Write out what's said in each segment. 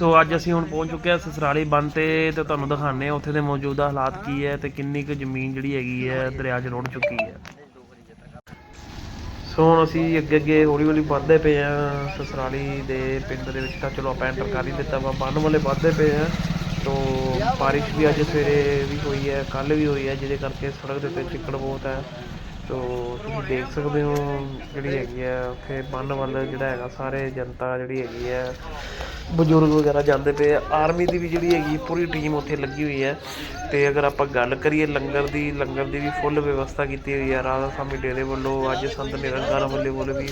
ਸੋ ਅੱਜ ਅਸੀਂ ਹੁਣ ਪਹੁੰਚ ਚੁੱਕੇ ਹਾਂ ਸਸਰਾਲੀ ਬੰਨ ਤੇ ਤੇ ਤੁਹਾਨੂੰ ਦਿਖਾਣੇ ਆ ਉੱਥੇ ਦੇ ਮੌਜੂਦਾ ਹਾਲਾਤ ਕੀ ਹੈ ਤੇ ਕਿੰਨੀ ਕੁ ਜ਼ਮੀਨ ਜਿਹੜੀ ਹੈਗੀ ਹੈ ਦਰਿਆ 'ਚ ਰੁੜ ਚੁੱਕੀ ਹੈ। ਸੋ ਹੁਣ ਅਸੀਂ ਅੱਗੇ ਅੱਗੇ ਹੌਲੀ ਹੌਲੀ ਵੱਧਦੇ ਪਏ ਆ ਸਸਰਾਲੀ ਦੇ ਪਿੰਡ ਦੇ ਵਿੱਚ ਤਾਂ ਚਲੋ ਆਪਾਂ ਐਂਟਰ ਕਰ ਹੀ ਦਿੱਤਾ ਵਾ, ਬੰਨ ਵਾਲੇ ਵੱਧਦੇ ਪਏ ਆ ਤੋ ਬਾਰਿਸ਼ ਵੀ ਅੱਜ ਸਵੇਰੇ ਵੀ ਹੋਈ ਹੈ ਕੱਲ ਵੀ ਹੋਈ ਹੈ, ਜਿਹਦੇ ਕਰਕੇ ਸੜਕ ਦੇ ਉੱਤੇ ਚਿੱਕੜ ਬਹੁਤ ਹੈ। ਤੋ ਤੁਸੀਂ ਦੇਖ ਸਕਦੇ ਹੋ ਜਿਹੜੀ ਹੈਗੀ ਹੈ ਉੱਥੇ ਬੰਨ ਵੱਲ ਜਿਹੜਾ ਹੈਗਾ, ਸਾਰੇ ਜਨਤਾ ਜਿਹੜੀ ਹੈਗੀ ਹੈ ਬਜ਼ੁਰਗ ਵਗੈਰਾ ਜਾਂਦੇ ਪਏ ਆ। ਆਰਮੀ ਦੀ ਵੀ ਜਿਹੜੀ ਹੈਗੀ, ਪੂਰੀ ਟੀਮ ਉੱਥੇ ਲੱਗੀ ਹੋਈ ਹੈ ਤੇ ਅਗਰ ਆਪਾਂ ਗੱਲ ਕਰੀਏ, ਲੰਗਰ ਦੀ ਲੰਗਰ ਦੀ ਵੀ ਫੁੱਲ ਵਿਵਸਥਾ ਕੀਤੀ ਹੋਈ ਹੈ ਰਾਧਾ ਸਾਮੀ ਡੇਰੇ ਵੱਲੋਂ ਅੱਜ ਸੰਤ ਨਿਰੰਕਾਰ ਵੱਲੇ ਵੱਲੋਂ ਵੀ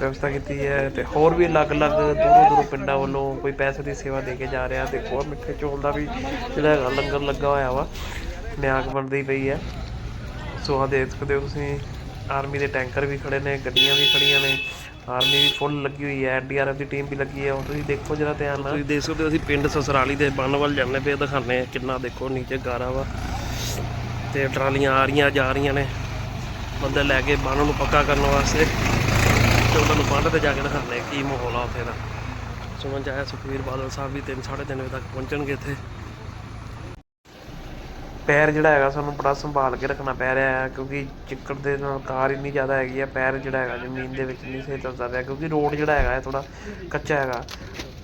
ਵਿਵਸਥਾ ਕੀਤੀ ਹੈ। ਤੇ ਹੋਰ ਵੀ ਅਲੱਗ-ਅਲੱਗ ਦੂਰੋਂ ਦੂਰੋਂ ਪਿੰਡਾਂ ਵੱਲੋਂ ਕੋਈ ਪੈਸੇ ਦੀ ਸੇਵਾ ਦੇ ਕੇ ਜਾ ਰਿਹਾ ਦੇਖੋ ਆਹ ਮਿੱਠੇ ਚੌਲ ਦਾ ਵੀ ਜਿਹੜਾ ਹੈਗਾ, ਲੰਗਰ ਲੱਗਾ ਹੋਇਆ ਵਾ ਨਿਆਕ ਬਣਦੀ ਪਈ ਹੈ। ਸੋ ਆ ਦੇਖ ਸਕਦੇ ਹੋ ਤੁਸੀਂ। ਆਰਮੀ ਦੇ ਟੈਂਕਰ ਵੀ ਖੜੇ ਨੇ, ਗੱਡੀਆਂ ਵੀ ਖੜੀਆਂ ਨੇ। ਆਰਮੀ ਵੀ ਫੁੱਲ ਲੱਗੀ ਹੋਈ ਹੈ ਐਨਡੀਆਰਐਫ ਦੀ ਟੀਮ ਵੀ ਲੱਗੀ ਹੈ। ਹੁਣ ਤੁਸੀਂ ਦੇਖੋ ਜਰਾ ਧਿਆਨ ਨਾਲ। ਤੁਸੀਂ ਦੇਖ ਸਕਦੇ ਹੋ, ਅਸੀਂ ਪਿੰਡ ਸਸਰਾਲੀ ਦੇ ਬੰਨ ਵੱਲ ਜਾਂਦੇ ਪਏ ਦਿਖਾਣੇ ਆ ਕਿੰਨਾ ਦੇਖੋ, ਨੀਚੇ ਗਾਰਾ ਵਾ। ਤੇ ਟਰਾਲੀਆਂ ਆ ਰਹੀਆਂ, ਜਾ ਰਹੀਆਂ ਨੇ। ਬੰਦੇ ਲੈ ਕੇ ਬੰਨ ਨੂੰ ਪੱਕਾ ਕਰਨ ਵਾਸਤੇ। ਤੇ ਉਹਨਾਂ ਨੂੰ ਬੰਨ ਤੇ ਜਾ ਕੇ ਦਿਖਾਣੇ ਕੀ ਮਾਹੌਲ ਆ ਉੱਥੇ ਦਾ। ਸੁਮਨ ਜਾਇਆ ਸੁਖਵੀਰ ਬਾਦਲ ਸਾਹਿਬ ਵੀ 3 3:30 ਵਜੇ ਤੱਕ ਪਹੁੰਚਣਗੇ ਇੱਥੇ। ਪੈਰ ਜਿਹੜਾ ਹੈਗਾ ਸਾਨੂੰ ਬੜਾ ਸੰਭਾਲ ਕੇ ਰੱਖਣਾ ਪੈ ਰਿਹਾ ਹੈ, ਕਿਉਂਕਿ ਚਿੱਕੜ ਦੇ ਨਾਲ ਕਾਰ ਇੰਨੀ ਜ਼ਿਆਦਾ ਹੈਗੀ ਆ ਪੈਰ ਜਿਹੜਾ ਹੈਗਾ ਜ਼ਮੀਨ ਦੇ ਵਿੱਚ ਨਹੀਂ ਸਹੀ ਚੱਲਦਾ ਪਿਆ, ਕਿਉਂਕਿ ਰੋਡ ਜਿਹੜਾ ਹੈਗਾ ਥੋੜਾ ਕੱਚਾ ਹੈਗਾ।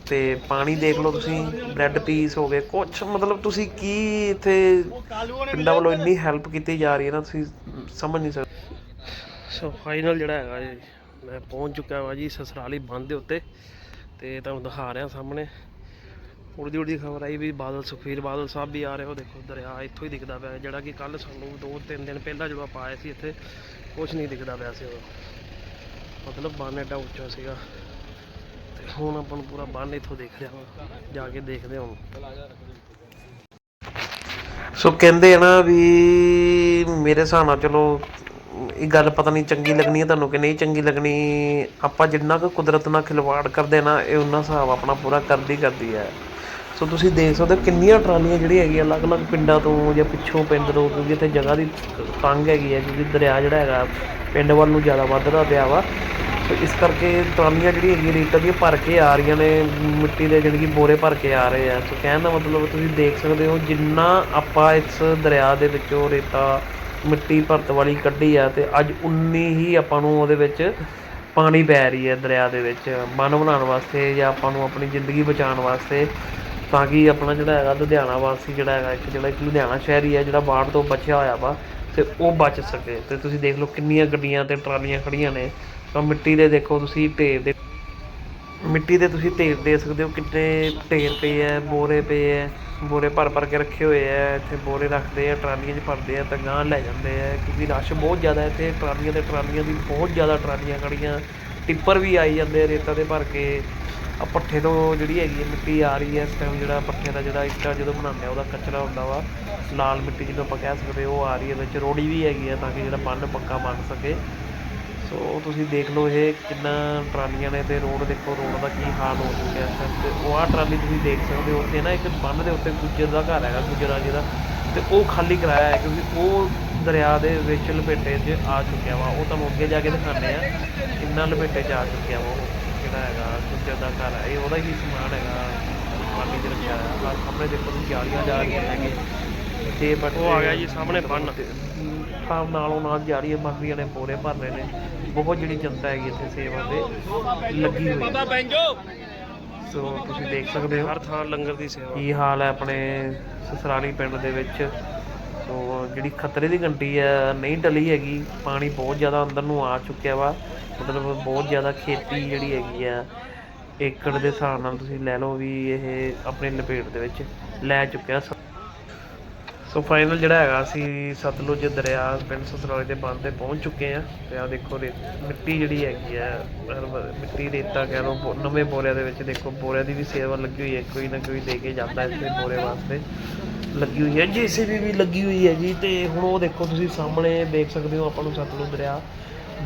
ਤੇ ਪਾਣੀ ਦੇਖ ਲਓ ਤੁਸੀਂ, ਬ੍ਰੈਡ ਪੀਸ ਹੋ ਗਏ, ਕੁਛ ਮਤਲਬ ਤੁਸੀਂ ਕੀ ਇੱਥੇ ਪਿੰਡਾਂ ਵੱਲੋਂ ਇੰਨੀ ਹੈਲਪ ਕੀਤੀ ਜਾ ਰਹੀ ਹੈ ਨਾ, ਤੁਸੀਂ ਸਮਝ ਨਹੀਂ ਸਕਦੇ। ਸੋ ਫਾਈਨਲ ਜਿਹੜਾ ਹੈਗਾ ਜੀ, ਮੈਂ ਪਹੁੰਚ ਚੁੱਕਾ ਹਾਂ ਜੀ ਸਸਰਾਲੀ ਬੰਦ ਦੇ ਉੱਤੇ, ਤੇ ਤੁਹਾਨੂੰ ਦਿਖਾ ਰਿਹਾ ਸਾਹਮਣੇ। ਉੜਦੀ ਉੜਦੀ ਖਬਰ ਆਈ ਵੀ ਬਾਦਲ ਸੁਖਵੀਰ ਬਾਦਲ ਸਾਹਿਬ ਵੀ ਆ ਰਹੇ ਹੋ ਦੇਖੋ ਦਰਿਆ ਇੱਥੋਂ ਹੀ ਦਿਖਦਾ ਪਿਆ, ਜਿਹੜਾ ਕਿ ਕੱਲ ਸਾਨੂੰ ਦੋ ਤਿੰਨ ਦਿਨ ਪਹਿਲਾਂ ਜਦੋਂ ਆਪਾਂ ਆਏ ਸੀ ਇੱਥੇ ਕੁਝ ਨਹੀਂ ਦਿਖਦਾ ਪਿਆ ਸੀ ਉਦੋਂ। ਮਤਲਬ ਬੰਨ ਐਡਾ ਉੱਚਾ ਸੀਗਾ। ਤੇ ਹੁਣ ਆਪਾਂ ਨੂੰ ਪੂਰਾ ਬੰਨ ਇੱਥੋਂ ਦਿਖ ਰਿਹਾ ਵਾ, ਜਾ ਕੇ ਦੇਖਦੇ ਹਾਂ ਸੋ ਕਹਿੰਦੇ ਆ ਨਾ ਵੀ ਮੇਰੇ ਹਿਸਾਬ ਨਾਲ ਚਲੋ, ਇਹ ਗੱਲ ਪਤਾ ਨਹੀਂ ਚੰਗੀ ਲੱਗਣੀ ਹੈ ਤੁਹਾਨੂੰ ਕਿ ਨਹੀਂ ਚੰਗੀ ਲੱਗਣੀ, ਆਪਾਂ ਜਿੰਨਾ ਕੁ ਕੁਦਰਤ ਨਾਲ ਖਿਲਵਾੜ ਕਰਦੇ ਨਾ, ਇਹ ਉਹਨਾਂ ਹਿਸਾਬ ਆਪਣਾ ਪੂਰਾ ਕਰਦੀ ਕਰਦੀ ਹੈ ਸੋ ਤੁਸੀਂ ਦੇਖ ਸਕਦੇ ਹੋ ਕਿੰਨੀਆਂ ਟਰਾਲੀਆਂ ਜਿਹੜੀਆਂ ਹੈਗੀਆਂ ਅਲੱਗ-ਅਲੱਗ ਪਿੰਡਾਂ ਤੋਂ ਜਾਂ ਪਿੱਛੋਂ ਪਿੰਡ ਤੋਂ, ਕਿਉਂਕਿ ਇੱਥੇ ਜਗ੍ਹਾ ਦੀ ਤੰਗ ਹੈਗੀ ਹੈ ਕਿਉਂਕਿ ਦਰਿਆ ਜਿਹੜਾ ਹੈਗਾ ਪਿੰਡ ਵੱਲ ਨੂੰ ਜ਼ਿਆਦਾ ਵੱਧਦਾ ਪਿਆ ਵਾ। ਸੋ ਇਸ ਕਰਕੇ ਟਰਾਲੀਆਂ ਜਿਹੜੀਆਂ ਹੈਗੀਆਂ ਰੇਤਾਂ ਦੀਆਂ ਭਰ ਕੇ ਆ ਰਹੀਆਂ ਨੇ, ਮਿੱਟੀ ਦੇ ਜਿਹੜੀ ਕਿ ਬੋਰੇ ਭਰ ਕੇ ਆ ਰਹੇ ਆ। ਸੋ ਕਹਿਣ ਦਾ ਮਤਲਬ ਤੁਸੀਂ ਦੇਖ ਸਕਦੇ ਹੋ ਜਿੰਨਾ ਆਪਾਂ ਇਸ ਦਰਿਆ ਦੇ ਵਿੱਚੋਂ ਰੇਤਾ, ਮਿੱਟੀ ਭਰਤ ਵਾਲੀ ਕੱਢੀ ਆ ਤੇ ਅੱਜ ਉਨੀ ਹੀ ਆਪਾਂ ਨੂੰ ਉਹਦੇ ਵਿੱਚ ਪਾਣੀ ਪੈ ਰਹੀ ਹੈ ਦਰਿਆ ਦੇ ਵਿੱਚ। ਮਨ ਬਣਾਉਣ ਵਾਸਤੇ ਜਾਂ ਆਪਾਂ ਨੂੰ ਆਪਣੀ ਜ਼ਿੰਦਗੀ ਬਚਾਉਣ ਵਾਸਤੇ ਤਾਂ ਕਿ ਆਪਣਾ ਜਿਹੜਾ ਹੈਗਾ ਲੁਧਿਆਣਾ ਵਾਸੀ ਜਿਹੜਾ ਹੈਗਾ, ਇੱਕ ਜਿਹੜਾ ਇੱਕ ਲੁਧਿਆਣਾ ਸ਼ਹਿਰੀ ਹੈ, ਜਿਹੜਾ ਬਾੜ ਤੋਂ ਬਚਿਆ ਹੋਇਆ ਵਾ, ਤੇ ਉਹ ਬਚ ਸਕੇ। ਤੇ ਤੁਸੀਂ ਦੇਖ ਲਓ ਕਿੰਨੀਆਂ ਗੱਡੀਆਂ ਤੇ ਟਰਾਲੀਆਂ ਖੜੀਆਂ ਨੇ। ਤਾਂ ਮਿੱਟੀ ਦੇ ਦੇਖੋ ਤੁਸੀਂ ਢੇਰ ਦੇ, ਮਿੱਟੀ ਦੇ ਤੁਸੀਂ ਢੇਰ ਦੇ ਸਕਦੇ ਹੋ, ਕਿੰਨੇ ਢੇਰ ਪਏ ਐ, ਬੋਰੇ ਪਏ ਐ, ਬੋਰੇ ਭਰ ਭਰ ਕੇ ਰੱਖੇ ਹੋਏ ਐ, ਇੱਥੇ ਬੋਰੇ ਰੱਖਦੇ ਆ ਟਰਾਲੀਆਂ 'ਚ ਭਰਦੇ ਆ ਤਾਂ ਗਾਂ ਲੈ ਜਾਂਦੇ ਆ ਕਿਉਂਕਿ ਰਸ਼ ਬਹੁਤ ਜ਼ਿਆਦਾ ਇੱਥੇ, ਟਰਾਲੀਆਂ ਤੇ ਟਰਾਲੀਆਂ ਦੀ ਬਹੁਤ ਜ਼ਿਆਦਾ ਟਰਾਲੀਆਂ ਖੜੀਆਂ ਟਿੱਪਰ ਵੀ ਆਈ ਜਾਂਦੇ ਆ ਰੇਤਾ ਦੇ ਭਰ ਕੇ। ਆ ਪੱਠੇ ਤੋਂ ਜਿਹੜੀ ਹੈਗੀ ਹੈ ਮਿੱਟੀ ਆ ਰਹੀ ਹੈ ਇਸ ਟਾਈਮ ਜਿਹੜਾ ਪੱਠੇ ਦਾ ਜਿਹੜਾ ਇੱਟਾਂ ਜਦੋਂ ਬਣਾਉਂਦੇ ਆ, ਉਹਦਾ ਕਚਰਾ ਹੁੰਦਾ ਵਾ। ਲਾਲ ਮਿੱਟੀ ਜਿਹਨੂੰ ਆਪਾਂ ਕਹਿ ਸਕਦੇ ਉਹ ਆ ਰਹੀ ਹੈ ਵਿੱਚ ਰੋੜੀ ਵੀ ਹੈਗੀ ਆ ਤਾਂ ਕਿ ਜਿਹੜਾ ਬੰਨ ਪੱਕਾ ਬਣ ਸਕੇ। ਸੋ ਤੁਸੀਂ ਦੇਖ ਲਓ ਇਹ ਕਿੰਨਾ ਟਰਾਲੀਆਂ ਨੇ ਤੇ ਰੋਡ ਦੇਖੋ, ਰੋਡ ਦਾ ਕੀ ਹਾਲ ਹੋ ਚੁੱਕਿਆ ਇਸ ਤੇ ਉਹ ਆ ਟਰਾਲੀ ਤੁਸੀਂ ਦੇਖ ਸਕਦੇ ਹੋ, ਉੱਥੇ ਨਾ ਇੱਕ ਬੰਨ ਦੇ ਉੱਤੇ ਗੁੱਜਰ ਦਾ ਘਰ ਹੈਗਾ, ਗੁੱਜਰਾਂ ਜਿਹਦਾ ਤੇ ਉਹ ਖਾਲੀ ਕਰਾਇਆ ਹੈ ਕਿਉਂਕਿ ਉਹ ਦਰਿਆ ਦੇ ਵਿੱਚ ਲਪੇਟੇ 'ਚ ਆ ਚੁੱਕਿਆ ਵਾ। ਉਹ ਤੁਹਾਨੂੰ ਅੱਗੇ ਜਾ ਕੇ ਦਿਖਾਉਂਦੇ ਆ, ਕਿੰਨਾ ਲਪੇਟੇ 'ਚ ਆ ਚੁੱਕਿਆ ਵਾ ਉਹ। ਜਿਹੜਾ ਹੈਗਾ ਗੁੱਜਰ ਦਾ ਘਰ ਹੈ ਇਹ ਉਹਦਾ ਹੀ ਸਮਾਨ ਹੈਗਾ। ਟਰਾਲੀ 'ਚ ਰੱਖਿਆ ਹੋਇਆ ਆਹ ਸਾਹਮਣੇ ਦੇਖੋ ਤੁਸੀਂ ਜਾਲੀਆਂ ਜਾ ਰਹੀਆਂ ਹੈਗੇ ਤੇ ਬਟ ਉਹ ਆ ਗਿਆ ਜੀ ਸਾਹਮਣੇ ਬੰਨ। ਖਾਮ ਨਾਲੋਂ ਨਾਲ ਜਾ ਰਹੀ ਹੈ ਬਾਕੀਆਂ ਨੇ ਬੋਰੇ ਭਰ ਰਹੇ ਨੇ। ਬਹੁਤ ਜਿਹੜੀ ਜਨਤਾ ਹੈਗੀ ਇੱਥੇ ਸੇਵਾ ਤੇ ਲੱਗੀ ਹੋਈ ਹੈ। ਸੋ ਤੁਸੀਂ ਦੇਖ ਸਕਦੇ ਹੋ ਹਰ ਥਾਂ ਲੰਗਰ ਦੀ ਸੇਵਾ। ਕੀ ਹਾਲ ਹੈ ਆਪਣੇ ਸਸਰਾਲੀ ਪਿੰਡ ਦੇ ਵਿੱਚ। ਸੋ ਜਿਹੜੀ ਖਤਰੇ ਦੀ ਘੰਟੀ ਹੈ ਨਹੀਂ ਟਲੀ ਹੈਗੀ, ਪਾਣੀ ਬਹੁਤ ਜ਼ਿਆਦਾ ਅੰਦਰ ਨੂੰ ਆ ਚੁੱਕਿਆ ਵਾ। ਮਤਲਬ ਬਹੁਤ ਜ਼ਿਆਦਾ ਖੇਤੀ ਜਿਹੜੀ ਹੈਗੀ ਆ, ਏਕੜ ਦੇ ਹਿਸਾਬ ਨਾਲ ਤੁਸੀਂ ਲੈ ਲਓ ਵੀ ਇਹ ਆਪਣੇ ਲਪੇਟ ਦੇ ਵਿੱਚ ਲੈ ਚੁੱਕਿਆ ਸ- ਸੋ ਫਾਈਨਲ ਜਿਹੜਾ ਹੈਗਾ, ਅਸੀਂ ਸਤਲੁਜ ਦਰਿਆ, ਪਿੰਡ ਸਸਰਾਲੀ ਦੇ ਬੰਦ ਤੇ ਪਹੁੰਚ ਚੁੱਕੇ ਆ ਤੇ ਆ ਦੇਖੋ ਰੇ ਮਿੱਟੀ ਜਿਹੜੀ ਹੈਗੀ ਆ ਮਿੱਟੀ ਰੇਤਾ ਕਹਿ ਲਓ ਨਵੇਂ ਬੋਰਿਆਂ ਦੇ ਵਿੱਚ ਦੇਖੋ, ਬੋਰਿਆਂ ਦੀ ਵੀ ਸੇਵਾ ਲੱਗੀ ਹੋਈ ਹੈ, ਕੋਈ ਨਾ ਕੋਈ ਦੇ ਕੇ ਜਾਂਦਾ ਇੱਥੇ ਬੋਰੇ ਵਾਸਤੇ। ਲੱਗੀ ਹੋਈ ਹੈ ਜੀਸੀਬੀ ਵੀ ਲੱਗੀ ਹੋਈ ਹੈ ਜੀ ਤੇ ਹੁਣ ਉਹ ਦੇਖੋ ਤੁਸੀਂ ਸਾਹਮਣੇ ਦੇਖ ਸਕਦੇ ਹੋ ਆਪਾਂ ਨੂੰ ਸਤਲੁਜ ਦਰਿਆ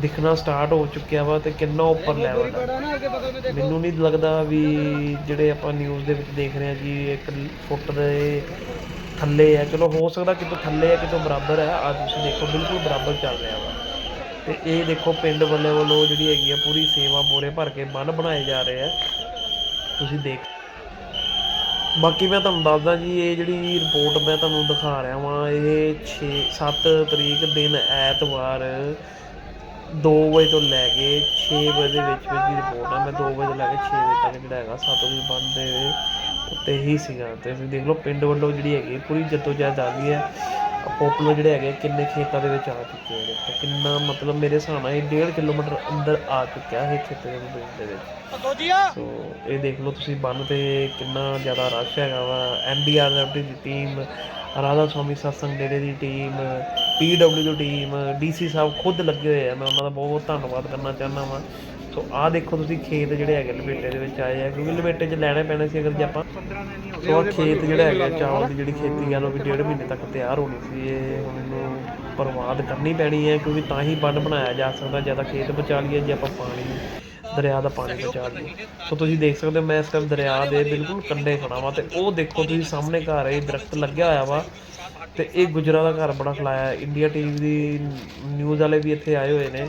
ਦਿਖਣਾ ਸਟਾਰਟ ਹੋ ਚੁੱਕਿਆ ਵਾ ਤੇ ਕਿੰਨਾ ਉੱਪਰ ਲੈਵਲ ਹੈ ਮੈਨੂੰ ਨਹੀਂ ਲੱਗਦਾ ਵੀ ਜਿਹੜੇ ਆਪਾਂ ਨਿਊਜ਼ ਦੇ ਵਿੱਚ ਦੇਖ ਰਹੇ ਹਾਂ ਜੀ ਇੱਕ ਫੁੱਟ ਦੇ ਥੱਲੇ ਹੈ ਚਲੋ ਹੋ ਸਕਦਾ ਕਿਤੋਂ ਥੱਲੇ ਹੈ ਕਿਤੋਂ ਬਰਾਬਰ ਹੈ ਆ ਤੁਸੀਂ ਦੇਖੋ ਬਿਲਕੁਲ ਬਰਾਬਰ ਚੱਲ ਰਿਹਾ ਵਾ। ਤੇ ਇਹ ਦੇਖੋ ਪਿੰਡ ਵੱਲੇ ਵੱਲੋਂ ਜਿਹੜੀ ਹੈਗੀ ਆ ਪੂਰੀ ਸੇਵਾ ਬੋਰੇ ਭਰ ਕੇ ਬੰਨ ਬਣਾਏ ਜਾ ਰਹੇ ਆ। ਤੁਸੀਂ ਦੇਖ ਬਾਕੀ ਮੈਂ ਤੁਹਾਨੂੰ ਦੱਸਦਾ ਜੀ, ਇਹ ਜਿਹੜੀ ਰਿਪੋਰਟ ਮੈਂ ਤੁਹਾਨੂੰ ਦਿਖਾ ਰਿਹਾ ਵਾਂ, ਇਹ 6 7 ਤਰੀਕ ਦਿਨ ਐਤਵਾਰ 2 ਵਜੇ ਤੋਂ ਲੈ ਕੇ 6 ਵਜੇ ਦੇ ਵਿੱਚ ਵਿੱਚ ਦੀ ਰਿਪੋਰਟ ਆ। ਮੈਂ 2 ਵਜੇ ਤੋਂ ਲੈ ਕੇ 6 ਵਜੇ ਤੱਕ ਜਿਹੜਾ ਹੈਗਾ ਸਤਲੁਜ ਬੰਦ ਦੇ ਉੱਤੇ ਹੀ ਸੀਗਾ। ਤੇ ਤੁਸੀਂ ਦੇਖ ਲਓ, ਪਿੰਡ ਵੱਲੋਂ ਜਿਹੜੀ ਹੈਗੀ, ਪੂਰੀ ਜੱਦੋ ਜਹਿਦ ਆ ਗਈ ਹੈ। ਪੋਪੂਲਰ ਜਿਹੜੇ ਹੈਗੇ ਕਿੰਨੇ ਖੇਤਾਂ ਦੇ ਵਿੱਚ ਆ ਚੁੱਕੇ ਆ ਦੇਖੋ ਕਿੰਨਾ ਮਤਲਬ ਮੇਰੇ ਹਿਸਾਬ ਨਾਲ ਇਹ 1.5 ਕਿਲੋਮੀਟਰ ਅੰਦਰ ਆ ਚੁੱਕਿਆ ਇਹ ਖੇਤੇ ਦੇ ਵਿੱਚ। ਸੋ ਇਹ ਦੇਖ ਲਓ ਤੁਸੀਂ ਬੰਨ ਤੇ ਕਿੰਨਾ ਜ਼ਿਆਦਾ ਰਸ਼ ਹੈਗਾ ਵਾ। ਐਨਡੀਆਰਐਫ ਦੀ ਟੀਮ ਰਾਧਾ ਸਵਾਮੀ ਸਤਸੰਗ ਡੇਰੇ ਦੀ ਟੀਮ ਪੀਡਬਲਿਊ ਦੀ ਟੀਮ ਡੀਸੀ ਸਾਹਿਬ ਖੁਦ ਲੱਗੇ ਹੋਏ ਆ। ਮੈਂ ਉਹਨਾਂ ਦਾ ਬਹੁਤ ਬਹੁਤ ਧੰਨਵਾਦ ਕਰਨਾ ਚਾਹੁੰਦਾ ਵਾਂ। ਸੋ ਆਹ ਦੇਖੋ ਤੁਸੀਂ ਖੇਤ ਜਿਹੜੇ ਹੈਗੇ ਲਪੇਟੇ ਦੇ ਵਿੱਚ ਆਏ ਆ, ਕਿਉਂਕਿ ਲਪੇਟੇ 'ਚ ਲੈਣੇ ਪੈਣੇ ਸੀ ਅਗਰ ਜੇ ਆਪਾਂ ਸੋ ਆਹ ਖੇਤ ਜਿਹੜਾ ਹੈਗਾ, ਚਾਵਲ ਦੀ ਜਿਹੜੀ ਖੇਤੀ ਆ, ਉਹ ਵੀ ਡੇਢ ਮਹੀਨੇ ਤੱਕ ਤਿਆਰ ਹੋਣੀ ਸੀ, ਇਹ ਹੁਣ ਇਹਨੂੰ ਬਰਬਾਦ ਕਰਨੀ ਪੈਣੀ ਹੈ, ਕਿਉਂਕਿ ਤਾਂ ਹੀ ਬੰਨ ਬਣਾਇਆ ਜਾ ਸਕਦਾ ਜ਼ਿਆਦਾ ਖੇਤ ਬਚਾ ਲਈਏ, ਜੇ ਆਪਾਂ ਪਾਣੀ, ਦਰਿਆ ਦਾ ਪਾਣੀ ਬਚਾ ਲਈਏ। ਸੋ ਤੁਸੀਂ ਦੇਖ ਸਕਦੇ ਹੋ, ਮੈਂ ਇਸ ਟਾਈਮ ਦਰਿਆ ਦੇ ਬਿਲਕੁਲ ਕੰਢੇ ਖੜਾ ਵਾਂ, ਤੇ ਉਹ ਦੇਖੋ ਤੁਸੀਂ ਸਾਹਮਣੇ ਘਰ, ਇਹ ਦਰਖਤ ਲੱਗਿਆ ਹੋਇਆ ਵਾ, ਤੇ ਇਹ ਗੁਜਰਾ ਦਾ ਘਰ ਬੜਾ ਖਲਾਇਆ, ਇੰਡੀਆ ਟੀਵੀ ਦੀ ਨਿਊਜ਼ ਵਾਲੇ ਵੀ ਇੱਥੇ ਆਏ ਹੋਏ ਨੇ।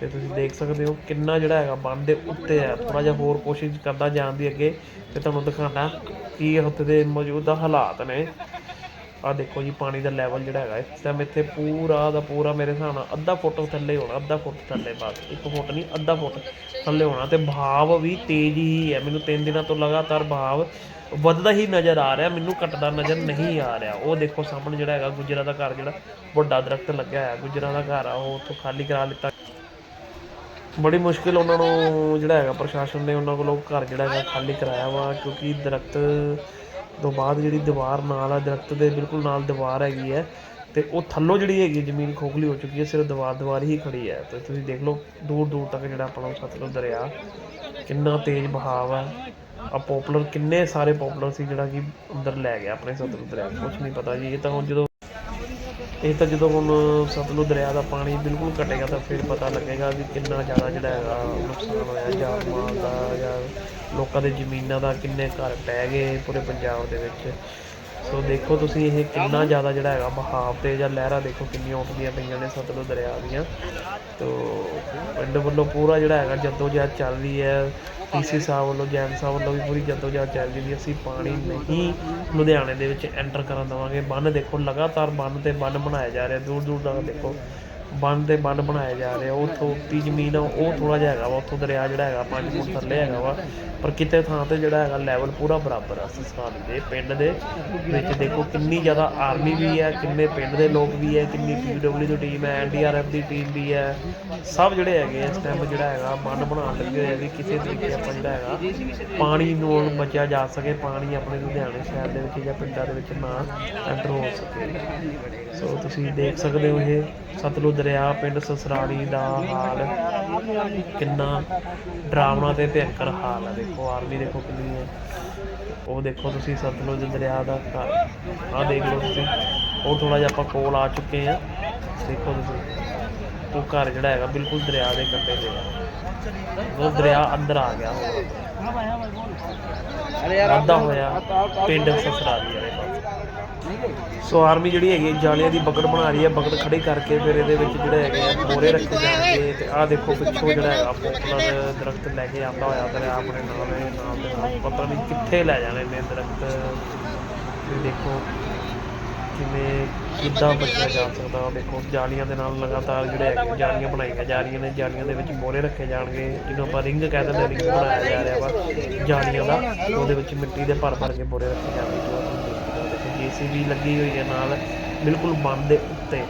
ਤੇ ਤੁਸੀਂ ਦੇਖ ਸਕਦੇ ਹੋ ਕਿੰਨਾ ਜਿਹੜਾ ਹੈਗਾ ਬੰਨ ਦੇ ਉੱਤੇ ਹੈ। ਥੋੜਾ ਜਿਹਾ ਹੋਰ ਕੋਸ਼ਿਸ਼ ਕਰਦਾ ਜਾਣ ਦੀ ਅੱਗੇ ਤੇ ਤੁਹਾਨੂੰ ਦਿਖਾਣਾ ਕੀ ਉੱਥੇ ਦੇ ਮੌਜੂਦਾ ਹਾਲਾਤ ਨੇ। ਆ ਦੇਖੋ ਜੀ, ਪਾਣੀ ਦਾ ਲੈਵਲ ਜਿਹੜਾ ਹੈਗਾ, ਇਸ ਟਾਈਮ ਇੱਥੇ ਪੂਰਾ ਦਾ ਪੂਰਾ ਮੇਰੇ ਹਿਸਾਬ ਨਾਲ ਅੱਧਾ ਫੁੱਟ ਥੱਲੇ ਹੋਣਾ, ਅੱਧਾ ਫੁੱਟ ਥੱਲੇ ਬਸ, ਇੱਕ ਫੁੱਟ ਨਹੀਂ, ਅੱਧਾ ਫੁੱਟ ਥੱਲੇ ਹੋਣਾ ਤੇ ਭਾਵ ਵੀ ਤੇਜ਼ ਹੀ ਹੈ। ਮੈਨੂੰ ਤਿੰਨ ਦਿਨਾਂ ਤੋਂ ਲਗਾਤਾਰ ਭਾਵ ਵੱਧਦਾ ਹੀ ਨਜ਼ਰ ਆ ਰਿਹਾ, ਮੈਨੂੰ ਘਟਦਾ ਨਜ਼ਰ ਨਹੀਂ ਆ ਰਿਹਾ। ਉਹ ਦੇਖੋ ਸਾਹਮਣੇ ਜਿਹੜਾ ਹੈਗਾ ਗੁਜਰਾ ਦਾ ਘਰ, ਜਿਹੜਾ ਵੱਡਾ ਦਰਖਤ ਲੱਗਿਆ ਹੋਇਆ, ਗੁਜਰਾ ਦਾ ਘਰ ਆ, ਉਹ ਉੱਥੋਂ ਖਾਲੀ ਕਰਾ ਲਿੱਤਾ। ਬੜੀ ਮੁਸ਼ਕਿਲ ਉਹਨਾਂ ਨੂੰ ਜਿਹੜਾ ਹੈਗਾ ਪ੍ਰਸ਼ਾਸਨ ਨੇ ਉਹਨਾਂ ਕੋਲੋਂ ਘਰ ਜਿਹੜਾ ਹੈਗਾ ਖਾਲੀ ਕਰਾਇਆ ਵਾ, ਕਿਉਂਕਿ ਦਰਖਤ ਤੋਂ ਬਾਅਦ ਜਿਹੜੀ ਦੀਵਾਰ ਨਾਲ ਆ, ਦਰਖਤ ਦੇ ਬਿਲਕੁਲ ਨਾਲ ਦੀਵਾਰ ਹੈਗੀ ਹੈ ਤੇ ਉਹ ਥੱਲੋਂ ਜਿਹੜੀ ਹੈਗੀ ਜ਼ਮੀਨ ਖੋਖਲੀ ਹੋ ਚੁੱਕੀ ਹੈ, ਸਿਰਫ ਦੀਵਾਰ ਦੀਵਾਰ ਹੀ ਖੜੀ ਹੈ। ਤੇ ਤੁਸੀਂ ਦੇਖ ਲਓ, ਦੂਰ ਦੂਰ ਤੱਕ ਜਿਹੜਾ ਆਪਣਾ ਸਤਲੁਜ ਦਰਿਆ, ਕਿੰਨਾ ਤੇਜ਼ ਬਹਾਵ ਹੈ ਆ ਪੋਪੂਲਰ ਕਿੰਨੇ ਸਾਰੇ ਪੋਪੂਲਰ ਸੀ ਜਿਹੜਾ ਕਿ ਅੰਦਰ ਲੈ ਗਿਆ ਆਪਣੇ ਸਤਲੁਜ ਦਰਿਆ ਕੁਝ ਨਹੀਂ ਪਤਾ ਜੀ। ਇਹ ਤਾਂ ਹੁਣ ਜਦੋਂ ਇਹ ਤਾਂ ਜਦੋਂ ਹੁਣ ਸਤਲੁਜ ਦਰਿਆ ਦਾ ਪਾਣੀ ਬਿਲਕੁਲ ਘਟੇਗਾ ਤਾਂ ਫਿਰ ਪਤਾ ਲੱਗੇਗਾ ਵੀ ਕਿੰਨਾ ਜ਼ਿਆਦਾ ਜਿਹੜਾ ਹੈਗਾ ਨੁਕਸਾਨ ਹੋਇਆ। ਜਾਂ ਮਾਲ ਦਾ ਜਾਂ ਲੋਕਾਂ ਦੇ ਜ਼ਮੀਨਾਂ ਦਾ ਕਿੰਨੇ ਘਰ ਪੈ ਗਏ ਪੂਰੇ ਪੰਜਾਬ ਦੇ ਵਿੱਚ। ਸੋ ਦੇਖੋ ਤੁਸੀਂ ਇਹ ਕਿੰਨਾ ਜ਼ਿਆਦਾ ਜਿਹੜਾ ਹੈਗਾ ਬਹਾਵ ਤੇ ਜਾਂ ਲਹਿਰਾਂ ਦੇਖੋ ਕਿੰਨੀਆਂ ਉੱਠਦੀਆਂ ਪਈਆਂ ਨੇ ਸਤਲੁਜ ਦਰਿਆ ਦੀਆਂ। ਤੋ ਪਿੰਡ ਵੱਲੋਂ ਪੂਰਾ ਜਿਹੜਾ ਹੈਗਾ ਜਦੋਜਹਿਦ ਚੱਲ ਰਹੀ ਹੈ। ਡੀਸੀ ਸਾਹਿਬ ਵੱਲੋਂ, ਜੈਨ ਸਾਹਿਬ ਵੱਲੋਂ ਵੀ ਪੂਰੀ ਜਦੋਜਹਿਦ ਚੱਲ ਰਹੀ ਹੈ ਅਸੀਂ ਪਾਣੀ ਨਹੀਂ ਲੁਧਿਆਣੇ ਦੇ ਵਿੱਚ ਐਂਟਰ ਕਰਨ ਦੇਵਾਂਗੇ। ਬੰਨ ਦੇਖੋ, ਲਗਾਤਾਰ ਬੰਨ ਤੇ ਬੰਨ ਬਣਾਇਆ ਜਾ ਰਿਹਾ ਦੂਰ ਦੂਰ ਤੱਕ ਦੇਖੋ। ਬੰਨ ਦੇ ਬੰਨ ਬਣਾਏ ਜਾ ਰਹੇ। ਆ ਉਹ ਦੀ ਜ਼ਮੀਨ ਆ ਉਹ ਥੋੜਾ ਜਿਹਾ ਹੈਗਾ ਵਾ, ਉੱਥੋਂ ਦਰਿਆ ਜਿਹੜਾ ਹੈਗਾ 5 ਫੁੱਟ ਥੱਲੇ ਹੈਗਾ ਵਾ। ਪਰ ਕਿਤੇ ਥਾਂ ਤੇ ਜਿਹੜਾ ਹੈਗਾ ਲੈਵਲ ਪੂਰਾ ਬਰਾਬਰ ਆ ਸਸਕਾਨ ਦੇ, ਪਿੰਡ ਦੇ ਵਿੱਚ ਦੇਖੋ ਕਿੰਨੀ ਜ਼ਿਆਦਾ ਆਰਮੀ ਵੀ ਹੈ, ਕਿੰਨੇ ਪਿੰਡ ਦੇ ਲੋਕ ਵੀ ਹੈ, ਕਿੰਨੀ ਪੀਡਬਲਿਊ ਦੀ ਟੀਮ ਹੈ ਐਨਡੀਆਰਐਫ ਦੀ ਟੀਮ ਵੀ ਹੈ। ਸਭ ਜਿਹੜੇ ਹੈਗੇ ਇਸ ਟਾਈਮ ਜਿਹੜਾ ਹੈਗਾ, ਬੰਨ ਬਣਾਉਣ ਲੱਗੇ ਹੋਏ ਆ ਵੀ ਕਿਸੇ ਤਰੀਕੇ ਆਪਾਂ ਜਿਹੜਾ ਹੈਗਾ, ਪਾਣੀ ਨੂੰ ਬਚਿਆ ਜਾ ਸਕੇ, ਪਾਣੀ ਆਪਣੇ ਲੁਧਿਆਣੇ ਸ਼ਹਿਰ ਦੇ ਵਿੱਚ ਜਾਂ ਪਿੰਡਾਂ ਦੇ ਵਿੱਚ ਨਾ ਐਂਟਰ ਹੋ ਸਕੇ। ਸੋ ਤੁਸੀਂ ਦੇਖ ਸਕਦੇ ਹੋ ਇਹ ਸਤਲੁਜ ਦਰਿਆ ਪਿੰਡ ਸਸਰਾਲੀ ਦਾ ਹਾਲ। ਕਿੰਨਾ ਡਰਾਵਣਾ ਤੇ ਭਿਅੰਕਰ ਹਾਲ ਹੈ ਦੇਖੋ, ਆਰਮੀ ਦੇਖੋ ਕਿੰਨੀ ਹੈ ਉਹ ਦੇਖੋ ਤੁਸੀਂ ਸਤਲੁਜ ਦਰਿਆ ਦਾ ਘਰ। ਆਹ ਦੇਖ ਲਓ ਤੁਸੀਂ। ਉਹ ਥੋੜਾ ਜਿਹਾ ਆਪਾਂ ਕੋਲ ਆ ਚੁੱਕੇ ਆ। ਦੇਖੋ ਤੁਸੀਂ। ਉਹ ਘਰ ਜਿਹੜਾ ਹੈਗਾ ਬਿਲਕੁਲ ਦਰਿਆ ਦੇ ਕੰਢੇ ਤੇ ਹੈ ਉਹ ਦਰਿਆ ਅੰਦਰ ਆ ਗਿਆ ਹੁਣ। ਵਾਧਾ ਹੋਇਆ ਪਿੰਡ ਸਸਰਾਲੀ ਵਾਲੇ ਸੋ ਆਰਮੀ ਜਿਹੜੀ ਹੈਗੀ ਹੈ, ਜਾਲੀਆਂ ਦੀ ਬਕਟ ਬਣਾ ਰਹੀ ਹੈ ਬਕਟ ਖੜੀ ਕਰਕੇ ਫਿਰ ਇਹਦੇ ਵਿੱਚ ਜਿਹੜੇ ਹੈਗੇ ਆ ਮੋਰੇ ਰੱਖੇ ਜਾਣਗੇ ਤੇ ਆਹ ਦੇਖੋ ਪਿੱਛੋਂ ਜਿਹੜਾ ਹੈਗਾ ਪੋਪੂਲਰ ਦਰਖਤ ਲੈ ਕੇ ਆਉਂਦਾ ਹੋਇਆ ਦਰਿਆ ਆਪਣੇ ਨਾਲ ਦੇ ਨਾਲ ਪਤਾ ਨਹੀਂ ਕਿੱਥੇ ਲੈ ਜਾਣੇ ਨੇ ਦਰਖਤ। ਤੁਸੀਂ ਦੇਖੋ ਕਿਵੇਂ ਕਿੱਦਾਂ ਬਚਿਆ ਜਾ ਸਕਦਾ ਉਹ ਦੇਖੋ ਜਾਲੀਆਂ ਦੇ ਨਾਲ ਲਗਾਤਾਰ ਜਿਹੜੇ ਹੈਗੇ ਜਾਲੀਆਂ ਬਣਾਈਆਂ ਜਾ ਰਹੀਆਂ ਨੇ ਜਾਲੀਆਂ ਦੇ ਵਿੱਚ ਮੋਰੇ ਰੱਖੇ ਜਾਣਗੇ ਜਿਹਨੂੰ ਆਪਾਂ ਰਿੰਗ ਕਹਿ ਦਿੰਦੇ ਰਿੰਗ ਬਣਾਇਆ ਜਾ ਰਿਹਾ ਵਾ ਜਾਲੀਆਂ ਦਾ ਉਹਦੇ ਵਿੱਚ ਮਿੱਟੀ ਦੇ ਭਰ ਭਰ ਕੇ ਮੋਰੇ ਰੱਖੇ ਜਾਣਗੇ ਜੋ ਤੁਸੀਂ ਦੇਖਦੇ ਹੋ ਦੇਖੋ ਜੀਸੀਬੀ ਲੱਗੀ ਹੋਈ ਹੈ ਨਾਲ, ਬਿਲਕੁਲ ਬੰਦ ਦੇ ਉੱਤੇ।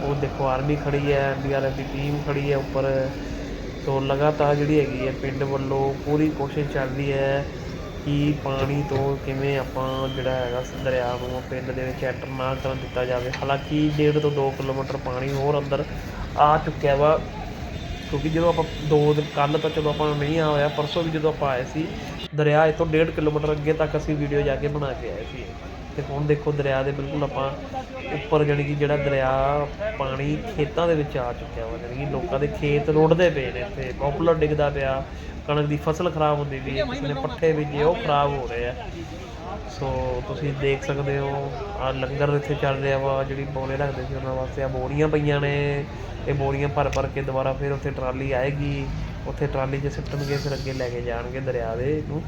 ਉਹ ਦੇਖੋ, ਆਰਮੀ ਖੜੀ ਹੈ ਐਨਡੀਆਰਐਫ ਦੀ ਟੀਮ ਖੜੀ ਹੈ ਉੱਪਰ। ਸੋ ਲਗਾਤਾਰ ਜਿਹੜੀ ਹੈਗੀ ਹੈ, ਪਿੰਡ ਵੱਲੋਂ ਪੂਰੀ ਕੋਸ਼ਿਸ਼ ਚੱਲ ਰਹੀ ਹੈ ਕਿ ਪਾਣੀ ਤੋਂ ਕਿਵੇਂ ਆਪਾਂ ਜਿਹੜਾ ਹੈਗਾ ਦਰਿਆ ਨੂੰ ਪਿੰਡ ਦੇ ਵਿੱਚ ਐਂਟਰ ਨਾ ਕਰਨ ਦਿੱਤਾ ਜਾਵੇ। ਹਾਲਾਂਕਿ ਡੇਢ ਤੋਂ 2 ਕਿਲੋਮੀਟਰ ਪਾਣੀ ਹੋਰ ਅੰਦਰ ਆ ਚੁੱਕਿਆ ਵਾ, ਕਿਉਂਕਿ ਜਦੋਂ ਆਪਾਂ ਦੋ ਦਿਨ ਕੱਲ ਤਾਂ ਚਲੋ ਆਪਾਂ ਨੂੰ ਨਹੀਂ ਆ ਹੋਇਆ ਪਰਸੋਂ ਵੀ ਜਦੋਂ ਆਪਾਂ ਆਏ ਸੀ ਦਰਿਆ ਇੱਥੋਂ 1.5 ਕਿਲੋਮੀਟਰ ਅੱਗੇ ਤੱਕ ਅਸੀਂ ਵੀਡੀਓ ਜਾ ਕੇ ਬਣਾ ਕੇ ਆਏ ਸੀ। ਤੇ ਹੁਣ ਦੇਖੋ ਦਰਿਆ ਦੇ ਬਿਲਕੁਲ ਆਪਾਂ ਉੱਪਰ ਜਾਣੀ ਕਿ ਜਿਹੜਾ ਦਰਿਆ ਪਾਣੀ ਖੇਤਾਂ ਦੇ ਵਿੱਚ ਆ ਚੁੱਕਿਆ ਵਾ, ਜਾਣੀ ਕਿ ਲੋਕਾਂ ਦੇ ਖੇਤ ਰੁੜਦੇ ਪਏ ਨੇ ਇੱਥੇ ਪੌਪੂਲਰ ਡਿੱਗਦਾ ਪਿਆ, ਕਣਕ ਦੀ ਫਸਲ ਖਰਾਬ ਹੁੰਦੀ ਵੀ ਕਿਸੇ ਨੇ ਪੱਠੇ ਬੀਜੇ, ਉਹ ਖਰਾਬ ਹੋ ਰਹੇ ਆ। ਸੋ ਤੁਸੀਂ ਦੇਖ ਸਕਦੇ ਹੋ, ਆ ਲੰਗਰ ਇੱਥੇ ਚੱਲ ਰਿਹਾ ਵਾ, ਜਿਹੜੀ ਬੋਲੇ ਰੱਖਦੇ ਸੀ ਉਹਨਾਂ ਵਾਸਤੇ, ਆ ਬੋਰੀਆਂ ਪਈਆਂ ਨੇ, ਇਹ ਬੋਰੀਆਂ ਭਰ ਭਰ ਕੇ ਦੁਬਾਰਾ ਫਿਰ ਉੱਥੇ ਟਰਾਲੀ ਆਏਗੀ। ਉੱਥੇ ਟਰਾਲੀ 'ਚ ਸਿੱਟਣਗੇ, ਫਿਰ ਅੱਗੇ ਲੈ ਕੇ ਜਾਣਗੇ ਦਰਿਆ ਦੇ ਨੂੰ